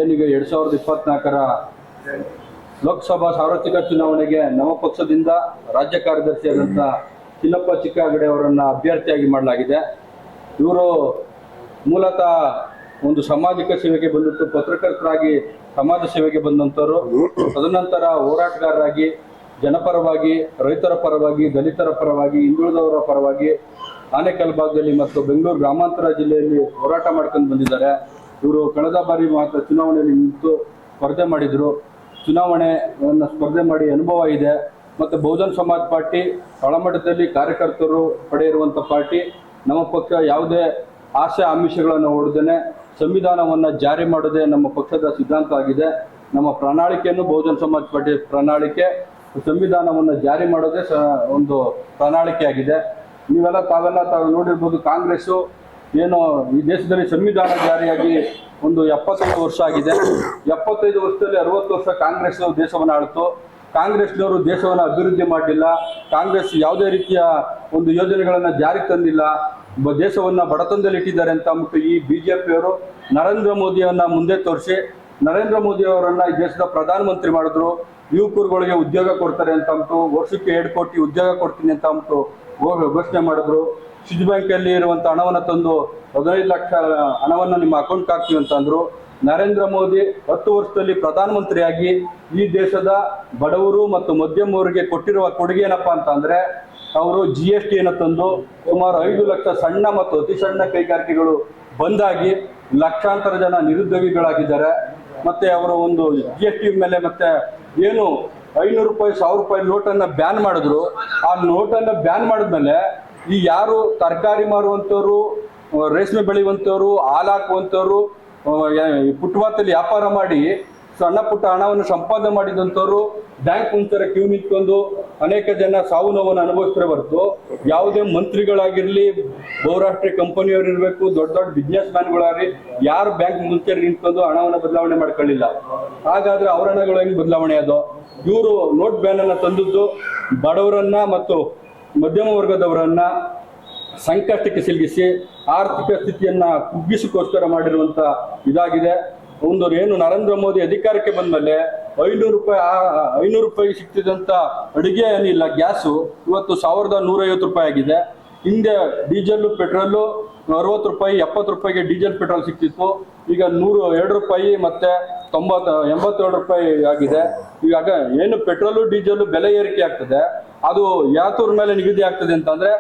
ಏನೀಗ ಎರಡು ಸಾವಿರದ ಇಪ್ಪತ್ನಾಲ್ಕರ ಲೋಕಸಭಾ ಸಾರ್ವತ್ರಿಕ ಚುನಾವಣೆಗೆ ನಮ್ಮ ಪಕ್ಷದಿಂದ ರಾಜ್ಯ ಕಾರ್ಯದರ್ಶಿಯಾದಂಥ ಚಿನ್ನಪ್ಪ ಚಿಕ್ಕಗಡೆ ಅವರನ್ನ ಅಭ್ಯರ್ಥಿಯಾಗಿ ಮಾಡಲಾಗಿದೆ. ಇವರು ಮೂಲತಃ ಒಂದು ಸಾಮಾಜಿಕ ಸೇವೆಗೆ ಬಂದಿತ್ತು ಪತ್ರಕರ್ತರಾಗಿ ಸಮಾಜ ಸೇವೆಗೆ ಬಂದಂಥವ್ರು ತದನಂತರ ಹೋರಾಟಗಾರರಾಗಿ ಜನಪರವಾಗಿ ರೈತರ ಪರವಾಗಿ, ದಲಿತರ ಪರವಾಗಿ, ಹಿಂದುಳಿದವರ ಪರವಾಗಿ ಆನೇಕಲ್ ಭಾಗದಲ್ಲಿ ಮತ್ತು ಬೆಂಗಳೂರು ಗ್ರಾಮಾಂತರ ಜಿಲ್ಲೆಯಲ್ಲಿ ಹೋರಾಟ ಮಾಡ್ಕೊಂಡು ಬಂದಿದ್ದಾರೆ. ಇವರು ಕಳೆದ ಬಾರಿ ಮಾತ್ರ ಚುನಾವಣೆಯಲ್ಲಿ ನಿಂತು ಸ್ಪರ್ಧೆ ಮಾಡಿದ್ರು. ಚುನಾವಣೆಯನ್ನು ಸ್ಪರ್ಧೆ ಮಾಡಿ ಅನುಭವ ಇದೆ. ಮತ್ತು ಬಹುಜನ್ ಸಮಾಜ್ ಪಾರ್ಟಿ, ತಳಮಟ್ಟದಲ್ಲಿ ಕಾರ್ಯಕರ್ತರು ಪಡೆಯಿರುವಂಥ ಪಾರ್ಟಿ, ನಮ್ಮ ಪಕ್ಷ ಯಾವುದೇ ಆಸೆ ಆಮಿಷಗಳನ್ನು ಹೊಡೆದೇನೆ ಸಂವಿಧಾನವನ್ನು ಜಾರಿ ಮಾಡೋದೇ ನಮ್ಮ ಪಕ್ಷದ ಸಿದ್ಧಾಂತ ಆಗಿದೆ. ನಮ್ಮ ಪ್ರಣಾಳಿಕೆಯನ್ನು ಬಹುಜನ್ ಸಮಾಜ್ ಪಾರ್ಟಿ ಪ್ರಣಾಳಿಕೆ ಸಂವಿಧಾನವನ್ನು ಜಾರಿ ಮಾಡೋದೇ ಒಂದು ಪ್ರಣಾಳಿಕೆ ಆಗಿದೆ ನೀವೆಲ್ಲ ತಾವೆಲ್ಲ ತಾವು ನೋಡಿರ್ಬೋದು ಕಾಂಗ್ರೆಸ್ಸು ಏನು ಈ ದೇಶದಲ್ಲಿ ಸಂವಿಧಾನ ಜಾರಿಯಾಗಿ ಒಂದು ಎಪ್ಪತ್ತೈದು ವರ್ಷ ಆಗಿದೆ. ಎಪ್ಪತ್ತೈದು ವರ್ಷದಲ್ಲಿ ಅರವತ್ತು ವರ್ಷ ಕಾಂಗ್ರೆಸ್ ದೇಶವನ್ನು ಆಳ್ತು. ಕಾಂಗ್ರೆಸ್ನವರು ದೇಶವನ್ನು ಅಭಿವೃದ್ಧಿ ಮಾಡಿಲ್ಲ ಕಾಂಗ್ರೆಸ್ ಯಾವುದೇ ರೀತಿಯ ಒಂದು ಯೋಜನೆಗಳನ್ನು ಜಾರಿಗೆ ತಂದಿಲ್ಲ. ದೇಶವನ್ನು ಬಡತನದಲ್ಲಿ ಇಟ್ಟಿದ್ದಾರೆ ಅಂತ ಅಂದ್ಬಿಟ್ಟು ಈ ಬಿಜೆಪಿಯವರು ನರೇಂದ್ರ ಮೋದಿಯನ್ನ ಮುಂದೆ ತೋರಿಸಿ, ನರೇಂದ್ರ ಮೋದಿ ಅವರನ್ನ ಈ ದೇಶದ ಪ್ರಧಾನಮಂತ್ರಿ ಮಾಡಿದ್ರು. ಯುವಕರುಗಳಿಗೆ ಉದ್ಯೋಗ ಕೊಡ್ತಾರೆ ಅಂತ ಅಂತು ವರ್ಷಕ್ಕೆ ಎರಡು ಕೋಟಿ ಉದ್ಯೋಗ ಕೊಡ್ತೀನಿ ಅಂತ ಅಂತು ಘೋಷಣೆ ಮಾಡಿದ್ರು. ಸ್ವಿಚ್ ಬ್ಯಾಂಕ್ ಅಲ್ಲಿ ಇರುವಂತ ಹಣವನ್ನ ತಂದು ಹದಿನೈದು ಲಕ್ಷ ಹಣವನ್ನು ನಿಮ್ಮ ಅಕೌಂಟ್ ಹಾಕ್ತೀವಿ ಅಂತ ಅಂದ್ರು. ನರೇಂದ್ರ ಮೋದಿ ಹತ್ತು ವರ್ಷದಲ್ಲಿ ಪ್ರಧಾನಮಂತ್ರಿಯಾಗಿ ಈ ದೇಶದ ಬಡವರು ಮತ್ತು ಮಧ್ಯಮವರಿಗೆ ಕೊಟ್ಟಿರುವ ಕೊಡುಗೆ ಏನಪ್ಪಾ ಅಂತ ಅವರು ಜಿ ಎಸ್ ಟಿಯನ್ನು ತಂದು ಸುಮಾರು ಐದು ಲಕ್ಷ ಸಣ್ಣ ಮತ್ತು ಅತಿ ಸಣ್ಣ ಕೈಗಾರಿಕೆಗಳು ಬಂದಾಗಿ ಲಕ್ಷಾಂತರ ಜನ ನಿರುದ್ಯೋಗಿಗಳಾಗಿದ್ದಾರೆ. ಮತ್ತೆ ಅವರ ಒಂದು ಜಿ ಎಸ್ ಟಿ ಮೇಲೆ ಮತ್ತೆ ಏನು ಐನೂರು ರೂಪಾಯಿ, ಸಾವಿರ ರೂಪಾಯಿ ನೋಟನ್ನ ಬ್ಯಾನ್ ಮಾಡಿದ್ರು. ಆ ನೋಟನ್ನ ಬ್ಯಾನ್ ಮಾಡಿದ್ಮೇಲೆ ಈ ಯಾರು ತರಕಾರಿ ಮಾರುವಂಥವ್ರು ರೇಷ್ಮೆ ಬೆಳೆಯುವಂಥವ್ರು, ಹಾಲು ಹಾಕುವಂಥವ್ರು ಫುಟ್ಪಾತಲ್ಲಿ ವ್ಯಾಪಾರ ಮಾಡಿ ಸಣ್ಣ ಪುಟ್ಟ ಹಣವನ್ನು ಸಂಪಾದನೆ ಮಾಡಿದಂಥವ್ರು ಬ್ಯಾಂಕ್ ಮುಂಚರ ಕ್ಯೂ ನಿಂತ್ಕೊಂಡು ಅನೇಕ ಜನ ಸಾವು ನೋವನ್ನು ಅನುಭವಿಸ್ತಾರೆ ಹೊರತು ಯಾವುದೇ ಮಂತ್ರಿಗಳಾಗಿರಲಿ, ಬಹುರಾಷ್ಟ್ರೀಯ ಕಂಪನಿಯವರು ಇರಬೇಕು, ದೊಡ್ಡ ದೊಡ್ಡ ಬಿಸ್ನೆಸ್ ಮ್ಯಾನ್ಗಳಾಗಲಿ ಯಾರು ಬ್ಯಾಂಕ್ ಮುಂಚೆ ನಿಂತ್ಕೊಂಡು ಹಣವನ್ನು ಬದಲಾವಣೆ ಮಾಡ್ಕೊಳ್ಳಿಲ್ಲ. ಹಾಗಾದ್ರೆ ಅವರ ಹಣಗಳು ಹೆಂಗ್ ಬದಲಾವಣೆ ಅದು? ಇವರು ನೋಟ್ ಬ್ಯಾನ್ ಅನ್ನ ತಂದದ್ದು ಬಡವರನ್ನ ಮತ್ತು ಮಧ್ಯಮ ವರ್ಗದವರನ್ನ ಸಂಕಷ್ಟಕ್ಕೆ ಸಿಲುಗಿಸಿ ಆರ್ಥಿಕ ಸ್ಥಿತಿಯನ್ನ ಕುಗ್ಗಿಸಕ್ಕೋಸ್ಕರ ಮಾಡಿರುವಂತ ಇದಾಗಿದೆ. ಒಂದು ಏನು ನರೇಂದ್ರ ಮೋದಿ ಅಧಿಕಾರಕ್ಕೆ ಬಂದ ಮೇಲೆ ಐನೂರು ರೂಪಾಯಿ ಐನೂರು ರೂಪಾಯಿ ಸಿಗ್ತಿದ್ದಂತ ಅಡುಗೆ ಏನಿಲ್ಲ, ಗ್ಯಾಸು, ಇವತ್ತು ಸಾವಿರದ ನೂರೈವತ್ತು ರೂಪಾಯಿ ಆಗಿದೆ. ಹಿಂದೆ ಡೀಸೆಲ್ ಪೆಟ್ರೋಲು ಅರವತ್ತು ರೂಪಾಯಿ, ಎಪ್ಪತ್ತು ರೂಪಾಯಿಗೆ ಡೀಸೆಲ್, ಪೆಟ್ರೋಲ್ ಸಿಕ್ತಿತ್ತು. ಈಗ ನೂರು, ಎರಡು ರೂಪಾಯಿ ಮತ್ತೆ ತೊಂಬತ್ತ, ಎಂಬತ್ತೆರಡು ರೂಪಾಯಿ ಆಗಿದೆ. ಈಗ ಏನು ಪೆಟ್ರೋಲು ಡೀಸೆಲ್ ಬೆಲೆ ಏರಿಕೆ ಆಗ್ತದೆ. ಅದು ಯಾತೂರ್ ಮೇಲೆ ನಿಗದಿ ಆಗ್ತದೆ ಅಂತಂದ್ರೆ,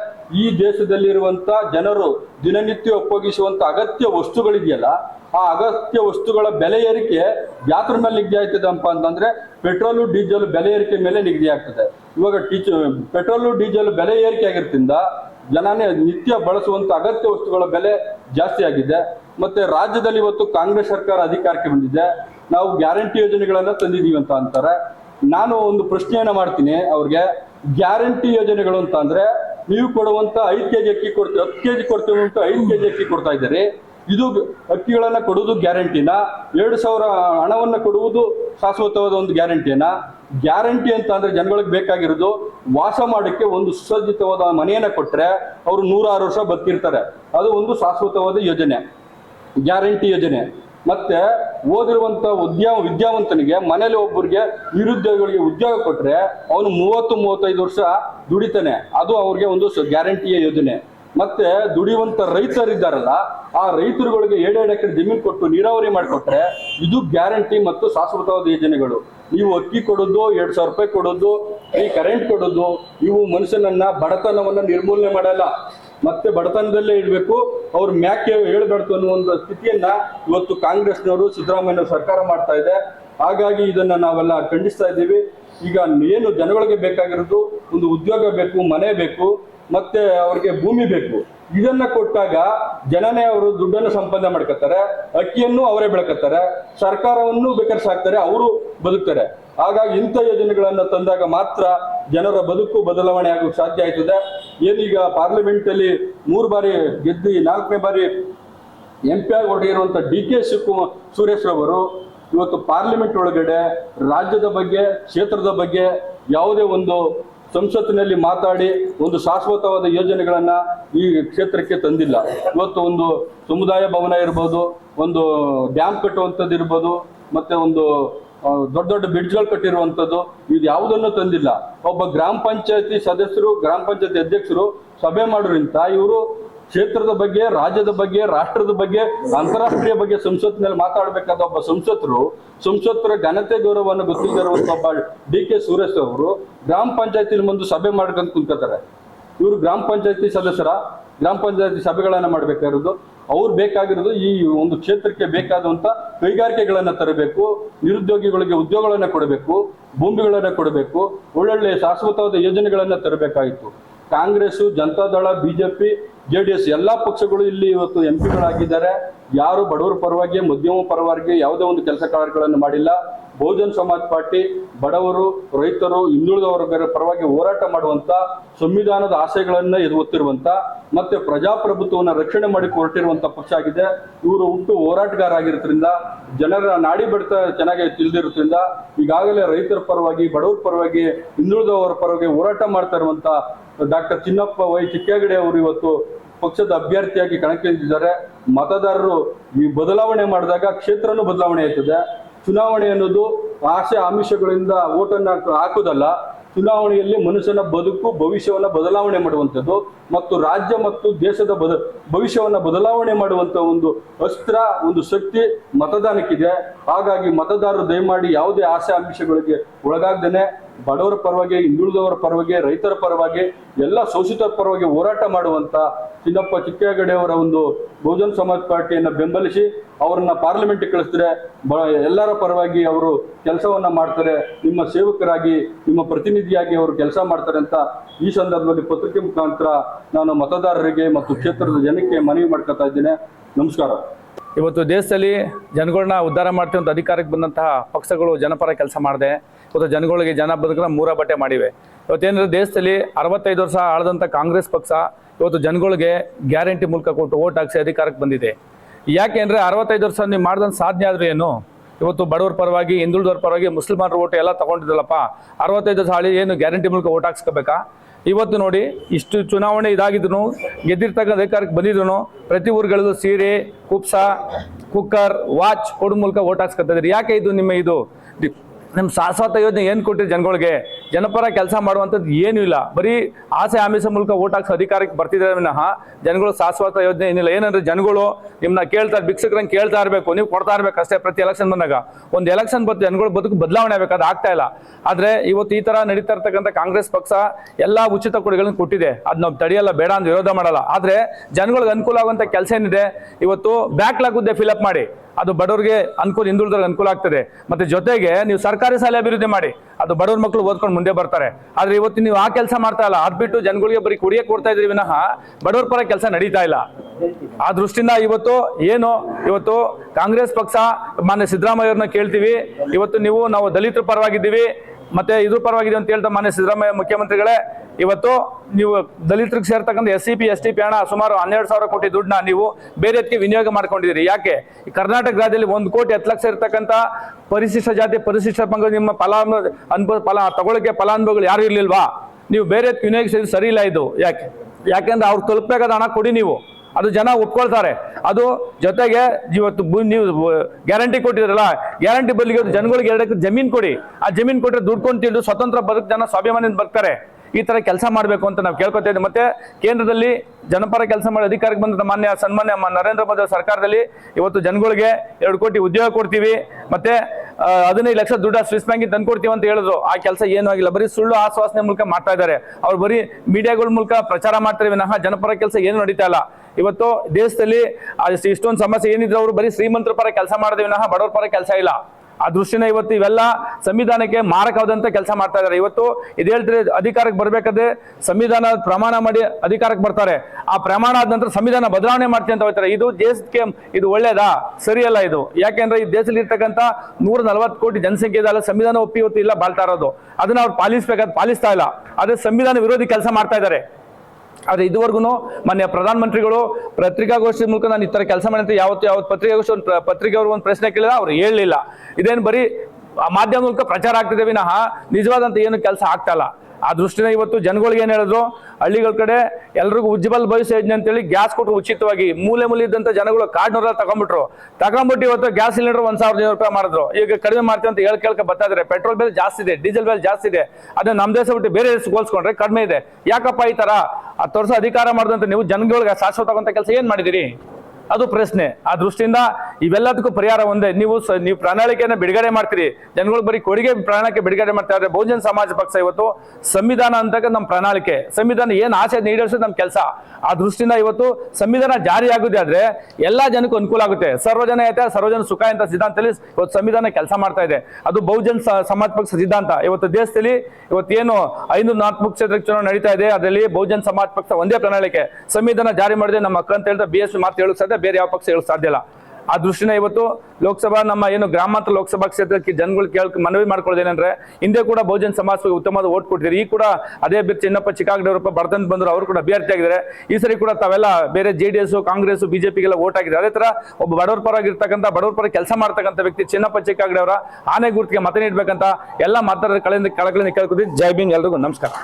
ಈ ದೇಶದಲ್ಲಿರುವಂತ ಜನರು ದಿನನಿತ್ಯ ಉಪಯೋಗಿಸುವಂತ ಅಗತ್ಯ ವಸ್ತುಗಳಿದೆಯಲ್ಲ ಆ ಅಗತ್ಯ ವಸ್ತುಗಳ ಬೆಲೆ ಏರಿಕೆ ಯಾತ್ರ ಮೇಲೆ ನಿಗದಿ ಆಗ್ತದಪ್ಪ ಅಂತಂದ್ರೆ ಪೆಟ್ರೋಲು, ಡೀಸೆಲ್ ಬೆಲೆ ಏರಿಕೆ ಮೇಲೆ ನಿಗದಿ ಆಗ್ತದೆ. ಇವಾಗ ಟೀಚ್, ಪೆಟ್ರೋಲು, ಡೀಸೆಲ್ ಬೆಲೆ ಏರಿಕೆ ಆಗಿರ್ತಿಂದ ಜನನೇ ನಿತ್ಯ ಬಳಸುವಂತ ಅಗತ್ಯ ವಸ್ತುಗಳ ಬೆಲೆ ಜಾಸ್ತಿ ಆಗಿದೆ. ಮತ್ತೆ ರಾಜ್ಯದಲ್ಲಿ ಇವತ್ತು ಕಾಂಗ್ರೆಸ್ ಸರ್ಕಾರ ಅಧಿಕಾರಕ್ಕೆ ಬಂದಿದೆ. ನಾವು ಗ್ಯಾರಂಟಿ ಯೋಜನೆಗಳನ್ನ ತಂದಿದೀವಿ ಅಂತ ಅಂತಾರೆ. ನಾನು ಒಂದು ಪ್ರಶ್ನೆಯನ್ನ ಮಾಡ್ತೀನಿ ಅವ್ರಿಗೆ. ಗ್ಯಾರಂಟಿ ಯೋಜನೆಗಳು ಅಂತ ಅಂದ್ರೆ ನೀವು ಕೊಡುವಂತ ಐದು ಕೆಜಿ ಅಕ್ಕಿ ಕೊಡ್ತೀವಿ ಹತ್ತು ಕೆಜಿ ಕೊಡ್ತೀವಿ ಅಂತ ಐದು ಕೆಜಿ ಅಕ್ಕಿ ಕೊಡ್ತಾ ಇದ್ದೀರಿ. ಇದು ಅಕ್ಕಿಗಳನ್ನ ಕೊಡುವುದು ಗ್ಯಾರಂಟಿನ. ಎರಡು ಸಾವಿರ ಹಣವನ್ನು ಕೊಡುವುದು ಶಾಶ್ವತವಾದ ಒಂದು ಗ್ಯಾರಂಟಿನ. ಗ್ಯಾರಂಟಿ ಅಂತ ಅಂದ್ರೆ ಜನಗಳಿಗೆ ಬೇಕಾಗಿರೋದು ವಾಸ ಮಾಡೋಕ್ಕೆ ಒಂದು ಸುಸಜ್ಜಿತವಾದ ಮನೆಯನ್ನ ಕೊಟ್ಟರೆ ಅವರು ನೂರಾರು ವರ್ಷ ಬದುಕಿರ್ತಾರೆ. ಅದು ಒಂದು ಶಾಶ್ವತವಾದ ಯೋಜನೆ. ಗ್ಯಾರಂಟಿ ಯೋಜನೆ. ಮತ್ತೆ ಓದಿರುವಂತ ಉದ್ಯಮ ವಿದ್ಯಾವಂತನಿಗೆ ಮನೇಲಿ ಒಬ್ಬರಿಗೆ ನಿರುದ್ಯೋಗಿಗಳಿಗೆ ಉದ್ಯೋಗ ಕೊಟ್ಟರೆ ಅವನು ಮೂವತ್ತು, ಮೂವತ್ತೈದು ವರ್ಷ ದುಡಿತಾನೆ. ಅದು ಅವ್ರಿಗೆ ಒಂದು ಗ್ಯಾರಂಟಿಯ ಯೋಜನೆ. ಮತ್ತೆ ದುಡಿಯುವಂತ ರೈತರಿದ್ದಾರಲ್ಲ ಆ ರೈತರುಗಳಿಗೆ ಏಳೆರಡು ಎಕರೆ ಜಮೀನು ಕೊಟ್ಟು ನೀರಾವರಿ ಮಾಡಿಕೊಟ್ರೆ ಇದು ಗ್ಯಾರಂಟಿ ಮತ್ತು ಶಾಶ್ವತವಾದ ಯೋಜನೆಗಳು. ನೀವು ಅಕ್ಕಿ ಕೊಡೋದು, ಎರಡ್ ಸಾವಿರ ರೂಪಾಯಿ ಕೊಡೋದು, ಈ ಕರೆಂಟ್ ಕೊಡೋದು, ಇವು ಮನುಷ್ಯನನ್ನ ಬಡತನವನ್ನ ನಿರ್ಮೂಲನೆ ಮಾಡಲ್ಲ. ಮತ್ತೆ ಬಡತನದಲ್ಲೇ ಇಡಬೇಕು ಅವ್ರ ಮ್ಯಾಕೆ ಹೇಳ್ಬಾರ್ದು ಅನ್ನೋ ಒಂದು ಸ್ಥಿತಿಯನ್ನ ಇವತ್ತು ಕಾಂಗ್ರೆಸ್ನವರು ಸಿದ್ದರಾಮಯ್ಯ ಸರ್ಕಾರ ಮಾಡ್ತಾ ಇದೆ. ಹಾಗಾಗಿ ಇದನ್ನ ನಾವೆಲ್ಲ ಖಂಡಿಸ್ತಾ ಇದ್ದೀವಿ. ಈಗ ಏನು ಜನಗಳಿಗೆ ಬೇಕಾಗಿರೋದು, ಒಂದು ಉದ್ಯೋಗ ಬೇಕು, ಮನೆ ಬೇಕು ಮತ್ತೆ ಅವ್ರಿಗೆ ಭೂಮಿ ಬೇಕು. ಇದನ್ನ ಕೊಟ್ಟಾಗ ಜನನೇ ಅವರು ದುಡ್ಡನ್ನು ಸಂಪಾದನೆ ಮಾಡ್ಕೋತಾರೆ ಅಕ್ಕಿಯನ್ನು ಅವರೇ ಬೆಳಕತ್ತಾರೆ ಸರ್ಕಾರವನ್ನು ಬೇಕಾದ್ರೆ ಸಾಕ್ತಾರೆ, ಅವರು ಬದುಕ್ತಾರೆ. ಹಾಗಾಗಿ ಇಂಥ ಯೋಜನೆಗಳನ್ನು ತಂದಾಗ ಮಾತ್ರ ಜನರ ಬದುಕು ಬದಲಾವಣೆ ಆಗೋಕೆ ಸಾಧ್ಯ ಆಯ್ತದೆ. ಏನೀಗ ಪಾರ್ಲಿಮೆಂಟ್ ಅಲ್ಲಿ ಮೂರು ಬಾರಿ ಗೆದ್ದು ನಾಲ್ಕನೇ ಬಾರಿ ಎಂ ಪಿ ಆಗಿ ಹೊರಟಿರುವಂತ ಡಿ ಕೆ ಸುರೇಶ್ ಅವರು ಇವತ್ತು ಪಾರ್ಲಿಮೆಂಟ್ ಒಳಗಡೆ ರಾಜ್ಯದ ಬಗ್ಗೆ, ಕ್ಷೇತ್ರದ ಬಗ್ಗೆ ಯಾವುದೇ ಒಂದು ಸಂಸತ್ತಿನಲ್ಲಿ ಮಾತಾಡಿ ಒಂದು ಶಾಶ್ವತವಾದ ಯೋಜನೆಗಳನ್ನ ಈ ಕ್ಷೇತ್ರಕ್ಕೆ ತಂದಿಲ್ಲ. ಇವತ್ತು ಒಂದು ಸಮುದಾಯ ಭವನ ಇರ್ಬೋದು, ಒಂದು ಡ್ಯಾಮ್ ಕಟ್ಟುವಂಥದ್ದು ಇರ್ಬೋದು, ಮತ್ತೆ ಒಂದು ದೊಡ್ಡ ದೊಡ್ಡ ಬ್ರಿಡ್ಜ್ಗಳು ಕಟ್ಟಿರುವಂಥದ್ದು, ಇದು ಯಾವುದನ್ನು ತಂದಿಲ್ಲ. ಒಬ್ಬ ಗ್ರಾಮ ಪಂಚಾಯತಿ ಸದಸ್ಯರು, ಗ್ರಾಮ ಪಂಚಾಯತಿ ಅಧ್ಯಕ್ಷರು ಸಭೆ ಮಾಡೋದ್ರಿಂದ ಇವರು ಕ್ಷೇತ್ರದ ಬಗ್ಗೆ, ರಾಜ್ಯದ ಬಗ್ಗೆ, ರಾಷ್ಟ್ರದ ಬಗ್ಗೆ, ಅಂತಾರಾಷ್ಟ್ರೀಯ ಬಗ್ಗೆ ಸಂಸತ್ತಿನಲ್ಲಿ ಮಾತಾಡಬೇಕಾದ ಒಬ್ಬ ಸಂಸದರು ಸಂಸತ್ರ ಘನತೆ ಗೌರವವನ್ನು ಗೊತ್ತಿಲ್ಲದಿರುವಂತ ಒಬ್ಬ ಡಿ ಕೆ ಸುರೇಶ್ ಅವರು ಗ್ರಾಮ ಪಂಚಾಯತಿ ಮುಂದೆ ಸಭೆ ಮಾಡ್ಕೊಂಡು ಕುಂತ್ಕೋತಾರೆ. ಇವರು ಗ್ರಾಮ ಪಂಚಾಯತಿ ಸದಸ್ಯರ, ಗ್ರಾಮ ಪಂಚಾಯತಿ ಸಭೆಗಳನ್ನ ಮಾಡ್ಬೇಕಾಗಿರೋದು. ಅವ್ರು ಬೇಕಾಗಿರೋದು ಈ ಒಂದು ಕ್ಷೇತ್ರಕ್ಕೆ ಬೇಕಾದಂತ ಕೈಗಾರಿಕೆಗಳನ್ನ ತರಬೇಕು, ನಿರುದ್ಯೋಗಿಗಳಿಗೆ ಉದ್ಯೋಗಗಳನ್ನ ಕೊಡಬೇಕು, ಭೂಮಿಗಳನ್ನ ಕೊಡಬೇಕು, ಒಳ್ಳೊಳ್ಳೆ ಶಾಶ್ವತವಾದ ಯೋಜನೆಗಳನ್ನ ತರಬೇಕಾಗಿತ್ತು Congress Janata Dal BJP, J D S ಎಲ್ಲಾ ಪಕ್ಷಗಳು ಇಲ್ಲಿ ಇವತ್ತು ಎಂ ಪಿಗಳಾಗಿದ್ದಾರೆ ಯಾರು ಬಡವರ ಪರವಾಗಿ ಮಧ್ಯಮ ಪರವಾಗಿ ಯಾವುದೇ ಒಂದು ಕೆಲಸ ಕಾರ್ಯಗಳನ್ನು ಮಾಡಿಲ್ಲ. ಬಹುಜನ್ ಸಮಾಜ್ ಪಾರ್ಟಿ, ಬಡವರು, ರೈತರು, ಹಿಂದುಳಿದ ಪರವಾಗಿ ಹೋರಾಟ ಮಾಡುವಂತ ಸಂವಿಧಾನದ ಆಶಯಗಳನ್ನ ಇದು ಮತ್ತೆ ಪ್ರಜಾಪ್ರಭುತ್ವವನ್ನು ರಕ್ಷಣೆ ಮಾಡಿ ಹೊರಟಿರುವಂತ ಪಕ್ಷ ಆಗಿದೆ. ಇವರು ಹುಟ್ಟು ಹೋರಾಟಗಾರ ಆಗಿರೋದ್ರಿಂದ ಜನರ ನಾಡಿ ಬಡಿತ ಚೆನ್ನಾಗಿ ತಿಳಿದಿರೋದ್ರಿಂದ, ಈಗಾಗಲೇ ರೈತರ ಪರವಾಗಿ, ಬಡವರ ಪರವಾಗಿ, ಹಿಂದುಳಿದವರ ಪರವಾಗಿ ಹೋರಾಟ ಮಾಡ್ತಾ ಇರುವಂತ ಡಾಕ್ಟರ್ ಚಿನ್ನಪ್ಪ ವೈ ಚಿಕ್ಕೇಗಡೆ ಅವರು ಇವತ್ತು ಪಕ್ಷದ ಅಭ್ಯರ್ಥಿಯಾಗಿ ಕಣಕ್ಕಿಳಿದಿದ್ದಾರೆ. ಮತದಾರರು ಈ ಬದಲಾವಣೆ ಮಾಡಿದಾಗ ಕ್ಷೇತ್ರನೂ ಬದಲಾವಣೆ ಆಯ್ತದೆ ಚುನಾವಣೆ ಅನ್ನೋದು ಆಸೆ ಆಮಿಷಗಳಿಂದ ಓಟನ್ನ ಹಾಕೋದಲ್ಲ, ಚುನಾವಣೆಯಲ್ಲಿ ಮನುಷ್ಯನ ಬದುಕು, ಭವಿಷ್ಯವನ್ನ ಬದಲಾವಣೆ ಮಾಡುವಂಥದ್ದು ಮತ್ತು ರಾಜ್ಯ ಮತ್ತು ದೇಶದ ಬದ, ಭವಿಷ್ಯವನ್ನ ಬದಲಾವಣೆ ಮಾಡುವಂತ ಒಂದು ಅಸ್ತ್ರ, ಒಂದು ಶಕ್ತಿ ಮತದಾನಕ್ಕಿದೆ. ಹಾಗಾಗಿ ಮತದಾರರು ದಯಮಾಡಿ ಯಾವುದೇ ಆಸೆ ಆಮಿಷಗಳಿಗೆ ಒಳಗಾಗ್ದೇನೆ ಬಡವರ ಪರವಾಗಿ, ಹಿಂದುಳಿದವರ ಪರವಾಗಿ, ರೈತರ ಪರವಾಗಿ, ಎಲ್ಲ ಶೋಷಿತರ ಪರವಾಗಿ ಹೋರಾಟ ಮಾಡುವಂತ ಚಿನ್ನಪ್ಪ ಚಿಕ್ಕಗಡೆ ಅವರ ಒಂದು ಬಹುಜನ್ ಸಮಾಜ್ ಪಾರ್ಟಿಯನ್ನ ಬೆಂಬಲಿಸಿ ಅವರನ್ನ ಪಾರ್ಲಿಮೆಂಟ್ ಕಳಿಸಿದ್ರೆ ಎಲ್ಲರ ಪರವಾಗಿ ಅವರು ಕೆಲಸವನ್ನ ಮಾಡ್ತಾರೆ. ನಿಮ್ಮ ಸೇವಕರಾಗಿ, ನಿಮ್ಮ ಪ್ರತಿನಿಧಿಯಾಗಿ ಅವರು ಕೆಲಸ ಮಾಡ್ತಾರೆ ಅಂತ ಈ ಸಂದರ್ಭದಲ್ಲಿ ಪತ್ರಿಕೆ ಮುಖಾಂತರ ನಾನು ಮತದಾರರಿಗೆ ಮತ್ತು ಕ್ಷೇತ್ರದ ಜನಕ್ಕೆ ಮನವಿ ಮಾಡ್ಕೊತಾ ಇದ್ದೇನೆ. ನಮಸ್ಕಾರ. ಇವತ್ತು ದೇಶದಲ್ಲಿ ಜನಗಳನ್ನ ಉದ್ಧಾರ ಅಂತ ಅಧಿಕಾರಕ್ಕೆ ಬಂದಂತಹ ಪಕ್ಷಗಳು ಜನಪರ ಕೆಲಸ ಮಾಡಿದೆ. ಇವತ್ತು ಜನಗಳಿಗೆ ಜನ ಬದುಕನ್ನ ಮೂರ ಬಟ್ಟೆ ಮಾಡಿವೆ. ಇವತ್ತೇನಂದ್ರೆ ದೇಶದಲ್ಲಿ ಅರವತ್ತೈದು ವರ್ಷ ಆಳದಂಥ ಕಾಂಗ್ರೆಸ್ ಪಕ್ಷ ಇವತ್ತು ಜನಗಳಿಗೆ ಗ್ಯಾರಂಟಿ ಮೂಲಕ ಕೊಟ್ಟು ಓಟ್ ಹಾಕಿಸಿ ಅಧಿಕಾರಕ್ಕೆ ಬಂದಿದೆ. ಯಾಕೆ ಅಂದರೆ ಅರವತ್ತೈದು ವರ್ಷ ನೀವು ಮಾಡ್ದಂಥ ಸಾಧನೆ ಆದರೂ ಏನು? ಇವತ್ತು ಬಡವರ ಪರವಾಗಿ, ಹಿಂದುಳಿದವ್ರ ಪರವಾಗಿ ಮುಸ್ಲಿಮರ ಓಟ್ ಎಲ್ಲ ತಗೊಂಡಿದ್ದಲ್ಲಪ್ಪ. ಅರವತ್ತೈದು ವರ್ಷ ಹಾಳಿ ಏನು ಗ್ಯಾರಂಟಿ ಮೂಲಕ ಓಟ್ ಹಾಕ್ಸ್ಕೋಬೇಕಾ? ಇವತ್ತು ನೋಡಿ ಇಷ್ಟು ಚುನಾವಣೆ ಇದಾಗಿದ್ರು ಗೆದ್ದಿರ್ತಕ್ಕಂಥ ಅಧಿಕಾರಕ್ಕೆ ಬಂದಿದ್ರು ಪ್ರತಿ ಊರುಗಳಲ್ಲೂ ಸೀರೆ, ಕುಪ್ಸ, ಕುಕ್ಕರ್, ವಾಚ್ ಕೊಡೋ ಮೂಲಕ ಓಟ್ ಹಾಕ್ಸ್ಕೊತಾ ಇದ್ರಿ ಯಾಕೆ ಇದು ನಿಮ್ಮ ಇದು? ನಮ್ಮ ಶಾಶ್ವತ ಯೋಜನೆ ಏನು ಕೊಟ್ಟಿರಿ ಜನಗಳಿಗೆ? ಜನಪರ ಕೆಲಸ ಮಾಡುವಂಥದ್ದು ಏನೂ ಇಲ್ಲ. ಬರೀ ಆಸೆ ಆಮಿಷ ಮೂಲಕ ಓಟ್ ಹಾಕ್ಸೋ ಅಧಿಕಾರಕ್ಕೆ ಬರ್ತಿದ್ದಾರೆ ವಿನಃ ಜನಗಳು ಶಾಶ್ವತ ಯೋಜನೆ ಏನಿಲ್ಲ. ಏನಂದ್ರೆ ಜನಗಳು ನಿಮ್ಮನ್ನ ಕೇಳ್ತಾರೆ ಭಿಕ್ಷಕರಂಗೆ ಕೇಳ್ತಾ ಇರಬೇಕು. ನೀವು ಕೊಡ್ತಾ ಇರಬೇಕು ಅಷ್ಟೇ ಪ್ರತಿ ಎಲೆಕ್ಷನ್ ಬಂದಾಗ. ಒಂದು ಎಲೆಕ್ಷನ್ ಬಂತು, ಜನಗಳು ಬದುಕು ಬದಲಾವಣೆ ಆಗಬೇಕು. ಅದು ಆಗ್ತಾ ಇಲ್ಲ. ಆದರೆ ಇವತ್ತು ಈ ಥರ ನಡೀತಾ ಇರ್ತಕ್ಕಂಥ ಕಾಂಗ್ರೆಸ್ ಪಕ್ಷ ಎಲ್ಲ ಉಚಿತ ಕೊಡುಗೆಗಳನ್ನು ಕೊಟ್ಟಿದೆ. ಅದು ನಾವು ತಡೆಯಲ್ಲ, ಬೇಡ ಅಂತ ವಿರೋಧ ಮಾಡಲ್ಲ. ಆದರೆ ಜನಗಳಿಗೆ ಅನುಕೂಲ ಆಗುವಂಥ ಕೆಲಸ ಏನಿದೆ? ಇವತ್ತು ಬ್ಯಾಕ್ಲಾಗ್ ಹುದ್ದೆ ಫಿಲಪ್ ಮಾಡಿ. ಅದು ಬಡವರಿಗೆ ಅನುಕೂಲ, ಹಿಂದುಳಿದವ್ರಿಗೆ ಅನುಕೂಲ ಆಗ್ತದೆ. ಮತ್ತೆ ಜೊತೆಗೆ ನೀವು ಸರ್ಕಾರಿ ಶಾಲೆ ಅಭಿವೃದ್ಧಿ ಮಾಡಿ, ಅದು ಬಡವ್ರ ಮಕ್ಕಳು ಓದ್ಕೊಂಡು ಮುಂದೆ ಬರ್ತಾರೆ. ಆದರೆ ಇವತ್ತು ನೀವು ಆ ಕೆಲಸ ಮಾಡ್ತಾ ಇಲ್ಲ. ಅದು ಬಿಟ್ಟು ಜನಗಳಿಗೆ ಬರೀ ಕುಡಿಯಕ್ಕೆ ಕೊಡ್ತಾ ಇದ್ರಿ ವಿನಃ ಬಡವ್ರ ಪರ ಕೆಲಸ ನಡೀತಾ ಇಲ್ಲ. ಆ ದೃಷ್ಟಿಯಿಂದ ಇವತ್ತು ಏನು? ಇವತ್ತು ಕಾಂಗ್ರೆಸ್ ಪಕ್ಷ ಮಾನ್ಯ ಸಿದ್ದರಾಮಯ್ಯವ್ರನ್ನ ಕೇಳ್ತೀವಿ. ಇವತ್ತು ನೀವು ನಾವು ದಲಿತರ ಪರವಾಗಿದ್ದೀವಿ. ಮತ್ತೆ ಇದು ಪರವಾಗಿದೆ ಅಂತ ಹೇಳ್ತಾ ಮಾನ್ಯ ಸಿದ್ದರಾಮಯ್ಯ ಮುಖ್ಯಮಂತ್ರಿಗಳೇ, ಇವತ್ತು ನೀವು ದಲಿತರಿಗೆ ಸೇರ್ತಕ್ಕಂಥ S C P S T P ಹಣ ಸುಮಾರು ಹನ್ನೆರಡು ಸಾವಿರ ಕೋಟಿ ದುಡ್ಡನ್ನ ನೀವು ಬೇರೆ ಅದಕ್ಕೆ ವಿನಿಯೋಗ ಮಾಡ್ಕೊಂಡಿದ್ದೀರಿ. ಯಾಕೆ? ಕರ್ನಾಟಕ ರಾಜ್ಯದಲ್ಲಿ ಒಂದು ಕೋಟಿ ಹತ್ತು ಲಕ್ಷ ಇರ್ತಕ್ಕಂಥ ಪರಿಶಿಷ್ಟ ಜಾತಿ, ಪರಿಶಿಷ್ಟ ಪಂಗ ನಿಮ್ಮ ಫಲ ಅನುಭವ, ಫಲ, ತಗೊಳ್ಳೋಕೆ ಫಲಾನುಭವಿಗಳು ಯಾರು ಇರ್ಲಿಲ್ವಾ? ನೀವು ಬೇರೆ ವಿನಿಯೋಗಿಸಿದ್ರೆ ಸರಿ ಇಲ್ಲ ಇದು. ಯಾಕೆ? ಯಾಕೆಂದ್ರೆ ಅವ್ರು ತಲುಪಬೇಕಾದ ಹಣ ಕೊಡಿ ನೀವು. ಅದು ಜನ ಒಪ್ಕೊಳ್ತಾರೆ ಅದು ಜೊತೆಗೆ ಇವತ್ತು ನೀವು ಗ್ಯಾರಂಟಿ ಕೊಟ್ಟಿದ್ರಲ್ಲ, ಗ್ಯಾರಂಟಿ ಬದಲಿಗೆ ಜನಗಳಿಗೆ ಎರಡಕ್ಕೆ ಜಮೀನು ಕೊಡಿ. ಆ ಜಮೀನು ಕೊಟ್ಟರೆ ದುಡ್ಕೊಂಡು ತಿಂದು ಸ್ವತಂತ್ರ ಬದುಕು ಜನ ಸ್ವಾಭಿಮಾನದಿಂದ ಬರ್ತಾರೆ ಈ ತರ ಕೆಲಸ ಮಾಡಬೇಕು ಅಂತ ನಾವು ಕೇಳ್ಕೊತಾ ಇದ್ದೀವಿ ಮತ್ತೆ ಕೇಂದ್ರದಲ್ಲಿ ಜನಪರ ಕೆಲಸ ಮಾಡಿ ಅಧಿಕಾರಕ್ಕೆ ಬಂದ ಮಾನ್ಯ, ಸನ್ಮಾನ್ಯ ನರೇಂದ್ರ ಮೋದಿ ಸರ್ಕಾರದಲ್ಲಿ ಇವತ್ತು ಜನಗಳಿಗೆ ಎರಡು ಕೋಟಿ ಉದ್ಯೋಗ ಕೊಡ್ತೀವಿ. ಮತ್ತೆ ಹದಿನೈದು ಲಕ್ಷ ದುಡ್ಡು ಸ್ವಿಸ್ ಬ್ಯಾಂಕಿಗೆ ತಂದು ಕೊಡ್ತೀವಿ ಅಂತ ಹೇಳಿದ್ರು. ಆ ಕೆಲಸ ಏನೂ ಆಗಿಲ್ಲ. ಬರೀ ಸುಳ್ಳು ಆಶ್ವಾಸನೆ ಮೂಲಕ ಮಾಡ್ತಾ ಇದ್ದಾರೆ. ಅವ್ರು ಬರೀ ಮೀಡಿಯಾಗಳ ಮೂಲಕ ಪ್ರಚಾರ ಮಾಡ್ತಾರೆ. ವಿನಃ ಜನಪರ ಕೆಲಸ ಏನು ನಡೀತಾ ಇಲ್ಲ. ಇವತ್ತು ದೇಶದಲ್ಲಿ ಇಷ್ಟೊಂದು ಸಮಸ್ಯೆ ಏನಿದ್ರು ಅವರು ಬರೀ ಶ್ರೀಮಂತರ ಪರ ಕೆಲಸ ಮಾಡಿದೆ ವಿನಃ ಬಡವರ ಪರ ಕೆಲಸ ಇಲ್ಲ. ಆ ದೃಷ್ಟಿನ ಇವತ್ತು ಇವೆಲ್ಲ ಸಂವಿಧಾನಕ್ಕೆ ಮಾರಕವಾದಂತ ಕೆಲಸ ಮಾಡ್ತಾ ಇದ್ದಾರೆ ಇವತ್ತು ಇದು ಹೇಳ್ತಾರೆ ಅಧಿಕಾರಕ್ಕೆ ಬರಬೇಕಾದ್ರೆ ಸಂವಿಧಾನ ಪ್ರಮಾಣ ಮಾಡಿ ಅಧಿಕಾರಕ್ಕೆ ಬರ್ತಾರೆ. ಆ ಪ್ರಮಾಣ ಆದ ನಂತರ ಸಂವಿಧಾನ ಬದಲಾವಣೆ ಮಾಡ್ತೀನಿ ಅಂತ ಹೋಗ್ತಾರೆ ಇದು ದೇಶಕ್ಕೆ ಇದು ಒಳ್ಳೇದಾ? ಸರಿಯಲ್ಲ ಇದು. ಯಾಕೆಂದ್ರೆ ಈ ದೇಶದಲ್ಲಿ ಇರ್ತಕ್ಕಂಥ ನೂರ ನಲವತ್ತು ಕೋಟಿ ಜನಸಂಖ್ಯೆ ಇದಲ್ಲ ಸಂವಿಧಾನ ಒಪ್ಪಿ ಇವತ್ತು ಇಲ್ಲ, ಬಾಳ್ತಾ ಇರೋದು. ಅದನ್ನ ಅವ್ರು ಪಾಲಿಸ್ಬೇಕಾದ್ರೆ ಪಾಲಿಸ್ತಾ ಇಲ್ಲ. ಅದೇ ಸಂವಿಧಾನ ವಿರೋಧಿ ಕೆಲಸ ಮಾಡ್ತಾ ಇದ್ದಾರೆ ಆದ್ರೆ ಇದುವರೆಗೂ ಮಾನ್ಯ ಪ್ರಧಾನಮಂತ್ರಿಗಳು ಪತ್ರಿಕಾಗೋಷ್ಠಿ ಮೂಲಕ ನಾನು ಈ ತರ ಕೆಲಸ ಮಾಡಿದ್ರೆ ಯಾವತ್ತು ಯಾವತ್ತು ಪತ್ರಿಕಾಗೋಷ್ಠಿ ಒಂದು ಪತ್ರಿಕೆಯವ್ರಿಗೆ ಒಂದು ಪ್ರಶ್ನೆ ಕೇಳಿದ ಅವ್ರು ಹೇಳಲಿಲ್ಲ. ಇದೇನು ಬರೀ ಮಾಧ್ಯಮ ಮೂಲಕ ಪ್ರಚಾರ ಆಗ್ತಿದೆ ವಿನಃ ನಿಜವಾದಂತ ಏನು ಕೆಲಸ ಆಗ್ತಾ ಇಲ್ಲ. ಆ ದೃಷ್ಟಿನ ಇವತ್ತು ಜನಗಳಿಗೆ ಏನು ಹೇಳಿದ್ರು? ಹಳ್ಳಿಗಳ ಕಡೆ ಎಲ್ರಿಗೂ ಉಜ್ವಲ್ ಭವಿಷ್ಯ ಯೋಜನೆ ಅಂತೇಳಿ ಗ್ಯಾಸ್ ಕೊಟ್ಟರು ಉಚಿತವಾಗಿ ಮೂಲೆ ಮೂಲೆ ಇದ್ದಂತ ಜನಗಳು ಕಾರ್ಡ್ನವರ ತಗೊಂಡ್ಬಿಟ್ರು. ತಗೊಂಡ್ಬಿಟ್ಟು ಇವತ್ತು ಗ್ಯಾಸ್ ಸಿಲಿಂಡರ್ ಒಂದ್ ಸಾವಿರದ ಐನೂರು ರೂಪಾಯಿ ಮಾಡಿದ್ರು. ಈಗ ಕಡಿಮೆ ಮಾಡ್ತೀವಿ ಅಂತ ಹೇಳಿ ಕೇಳ್ಕೊ ಬರ್ತಾ ಇದಾರೆ. ಪೆಟ್ರೋಲ್ ಬೆಲೆ ಜಾಸ್ತಿ ಇದೆ, ಡೀಸೆಲ್ ಬೆಲೆ ಜಾಸ್ತಿ ಇದೆ. ಅದನ್ನ ನಮ್ಮ ದೇಶ ಬಿಟ್ಟು ಬೇರೆ ದೇಶ ಹೋಲ್ಸ್ಕೊಂಡ್ರೆ ಕಡಿಮೆ ಇದೆ. ಯಾಕಪ್ಪ ಈ ತರ? ಆ ವರ್ಷ ಅಧಿಕಾರ ಮಾಡಿದಂತ ನೀವು ಜನಗಳಿಗೆ ಶಾಶ್ವತ ಆಗುವಂತ ಕೆಲಸ ಏನು ಮಾಡಿದಿರಿ? ಅದು ಪ್ರಶ್ನೆ. ಆ ದೃಷ್ಟಿಯಿಂದ ಇವೆಲ್ಲದಕ್ಕೂ ಪರಿಹಾರ ಒಂದೇ. ನೀವು ನೀವು ಪ್ರಣಾಳಿಕೆಯನ್ನು ಬಿಡುಗಡೆ ಮಾಡ್ತೀರಿ. ಜನಗಳಿಗೆ ಬರೀ ಕೊಡುಗೆ ಪ್ರಣಾಳಿಕೆ ಬಿಡುಗಡೆ ಮಾಡ್ತಾ ಇದ್ದಾರೆ ಬಹುಜನ ಸಮಾಜ ಪಕ್ಷ ಇವತ್ತು ಸಂವಿಧಾನ ಅಂತಕ್ಕ ನಮ್ಮ ಪ್ರಣಾಳಿಕೆ. ಸಂವಿಧಾನ ಏನು ಆಸೆ ಈಡೇರಿಸೋದು ನಮ್ಮ ಕೆಲಸ. ಆ ದೃಷ್ಟಿಯಿಂದ ಇವತ್ತು ಸಂವಿಧಾನ ಜಾರಿ ಆಗುತ್ತೆ ಆದ್ರೆ ಎಲ್ಲಾ ಜನಕ್ಕೂ ಅನುಕೂಲ ಆಗುತ್ತೆ. ಸರ್ವಜನ ಐತೆ ಸರ್ವಜನ ಸುಖ ಅಂತ ಸಿದ್ಧಾಂತದಲ್ಲಿ ಇವತ್ತು ಸಂವಿಧಾನ ಕೆಲಸ ಮಾಡ್ತಾ ಇದೆ. ಅದು ಬಹುಜನ ಸಮಾಜ ಪಕ್ಷ ಸಿದ್ಧಾಂತ. ಇವತ್ತು ದೇಶದಲ್ಲಿ ಇವತ್ತೇನು ಐನೂರ ನಾಲ್ಕು ಕ್ಷೇತ್ರಕ್ಕೆ ಚುನಾವಣೆ ನಡೀತಾ ಇದೆ. ಅದರಲ್ಲಿ ಬಹುಜನ ಸಮಾಜ ಪಕ್ಷ ಒಂದೇ ಪ್ರಣಾಳಿಕೆ. ಸಂವಿಧಾನ ಜಾರಿ ಮಾಡಿದೆ ನಮ್ಮ ಅಕ್ಕ ಅಂತ ಹೇಳ್ತಾ ಬಿ ಎಸ್ ಮಾತು ಹೇಳಕ್ ಬೇರೆ ಯಾವ ಪಕ್ಷ ಹೇಳಕ್ ಸಾಧ್ಯ ಇಲ್ಲ. ಆ ದೃಷ್ಟಿನ ಇವತ್ತು ಲೋಕಸಭಾ ನಮ್ಮ ಏನು ಗ್ರಾಮಾಂತರ ಲೋಕಸಭಾ ಕ್ಷೇತ್ರಕ್ಕೆ ಜನಗಳು ಕೇಳ ಮನವಿ ಮಾಡ್ಕೊಳ್ಳೋದೇನೆಂದ್ರೆ ಹಿಂದೆ ಕೂಡ ಬಹುಜನ ಸಮಾಜ ಪಕ್ಷ ಉತ್ತಮವಾದ ಓಟ್ ಕೊಟ್ಟಿದ್ದಾರೆ. ಈ ಕೂಡ ಅದೇ ಅಭ್ಯರ್ಥಿ ಚಿನ್ನಪ್ಪ ಚಿಕ್ಕಾಗಡವರಪ್ಪ ಬರ್ತಂತ ಬಂದರು ಅವರು ಕೂಡ ಅಭ್ಯರ್ಥಿ ಆಗಿದ್ದಾರೆ. ಈ ಸರಿ ಕೂಡ ತಾವೆಲ್ಲ ಬೇರೆ ಜೆ ಡಿ ಎಸ್, ಕಾಂಗ್ರೆಸ್ ಬಿಜೆಪಿಗೆಲ್ಲ ಓಟ್ ಆಗಿದೆ ಅದೇ ತರ ಒಬ್ಬ ಬಡವರ ಪರವಾಗಿರ್ತಕ್ಕಂಥ ಬಡವರ ಪರ ಕೆಲಸ ಮಾಡ್ತಕ್ಕಂಥ ವ್ಯಕ್ತಿ ಚಿನ್ನಪ್ಪ ಚಿಕ್ಕಾಗಡವರ ಆನೆ ಗುರುತಿಗೆ ಮತ ನೀಡಬೇಕಂತ ಎಲ್ಲ ಮಾತಾಡೋದ್ರ ಕಳೆಯಿಂದ ಕಳಕಳಿಂದ ಕೇಳ್ಕೊತೀವಿ. ಜೈ ಭೀಮ್ ಎಲ್ರಿಗೂ ನಮಸ್ಕಾರ.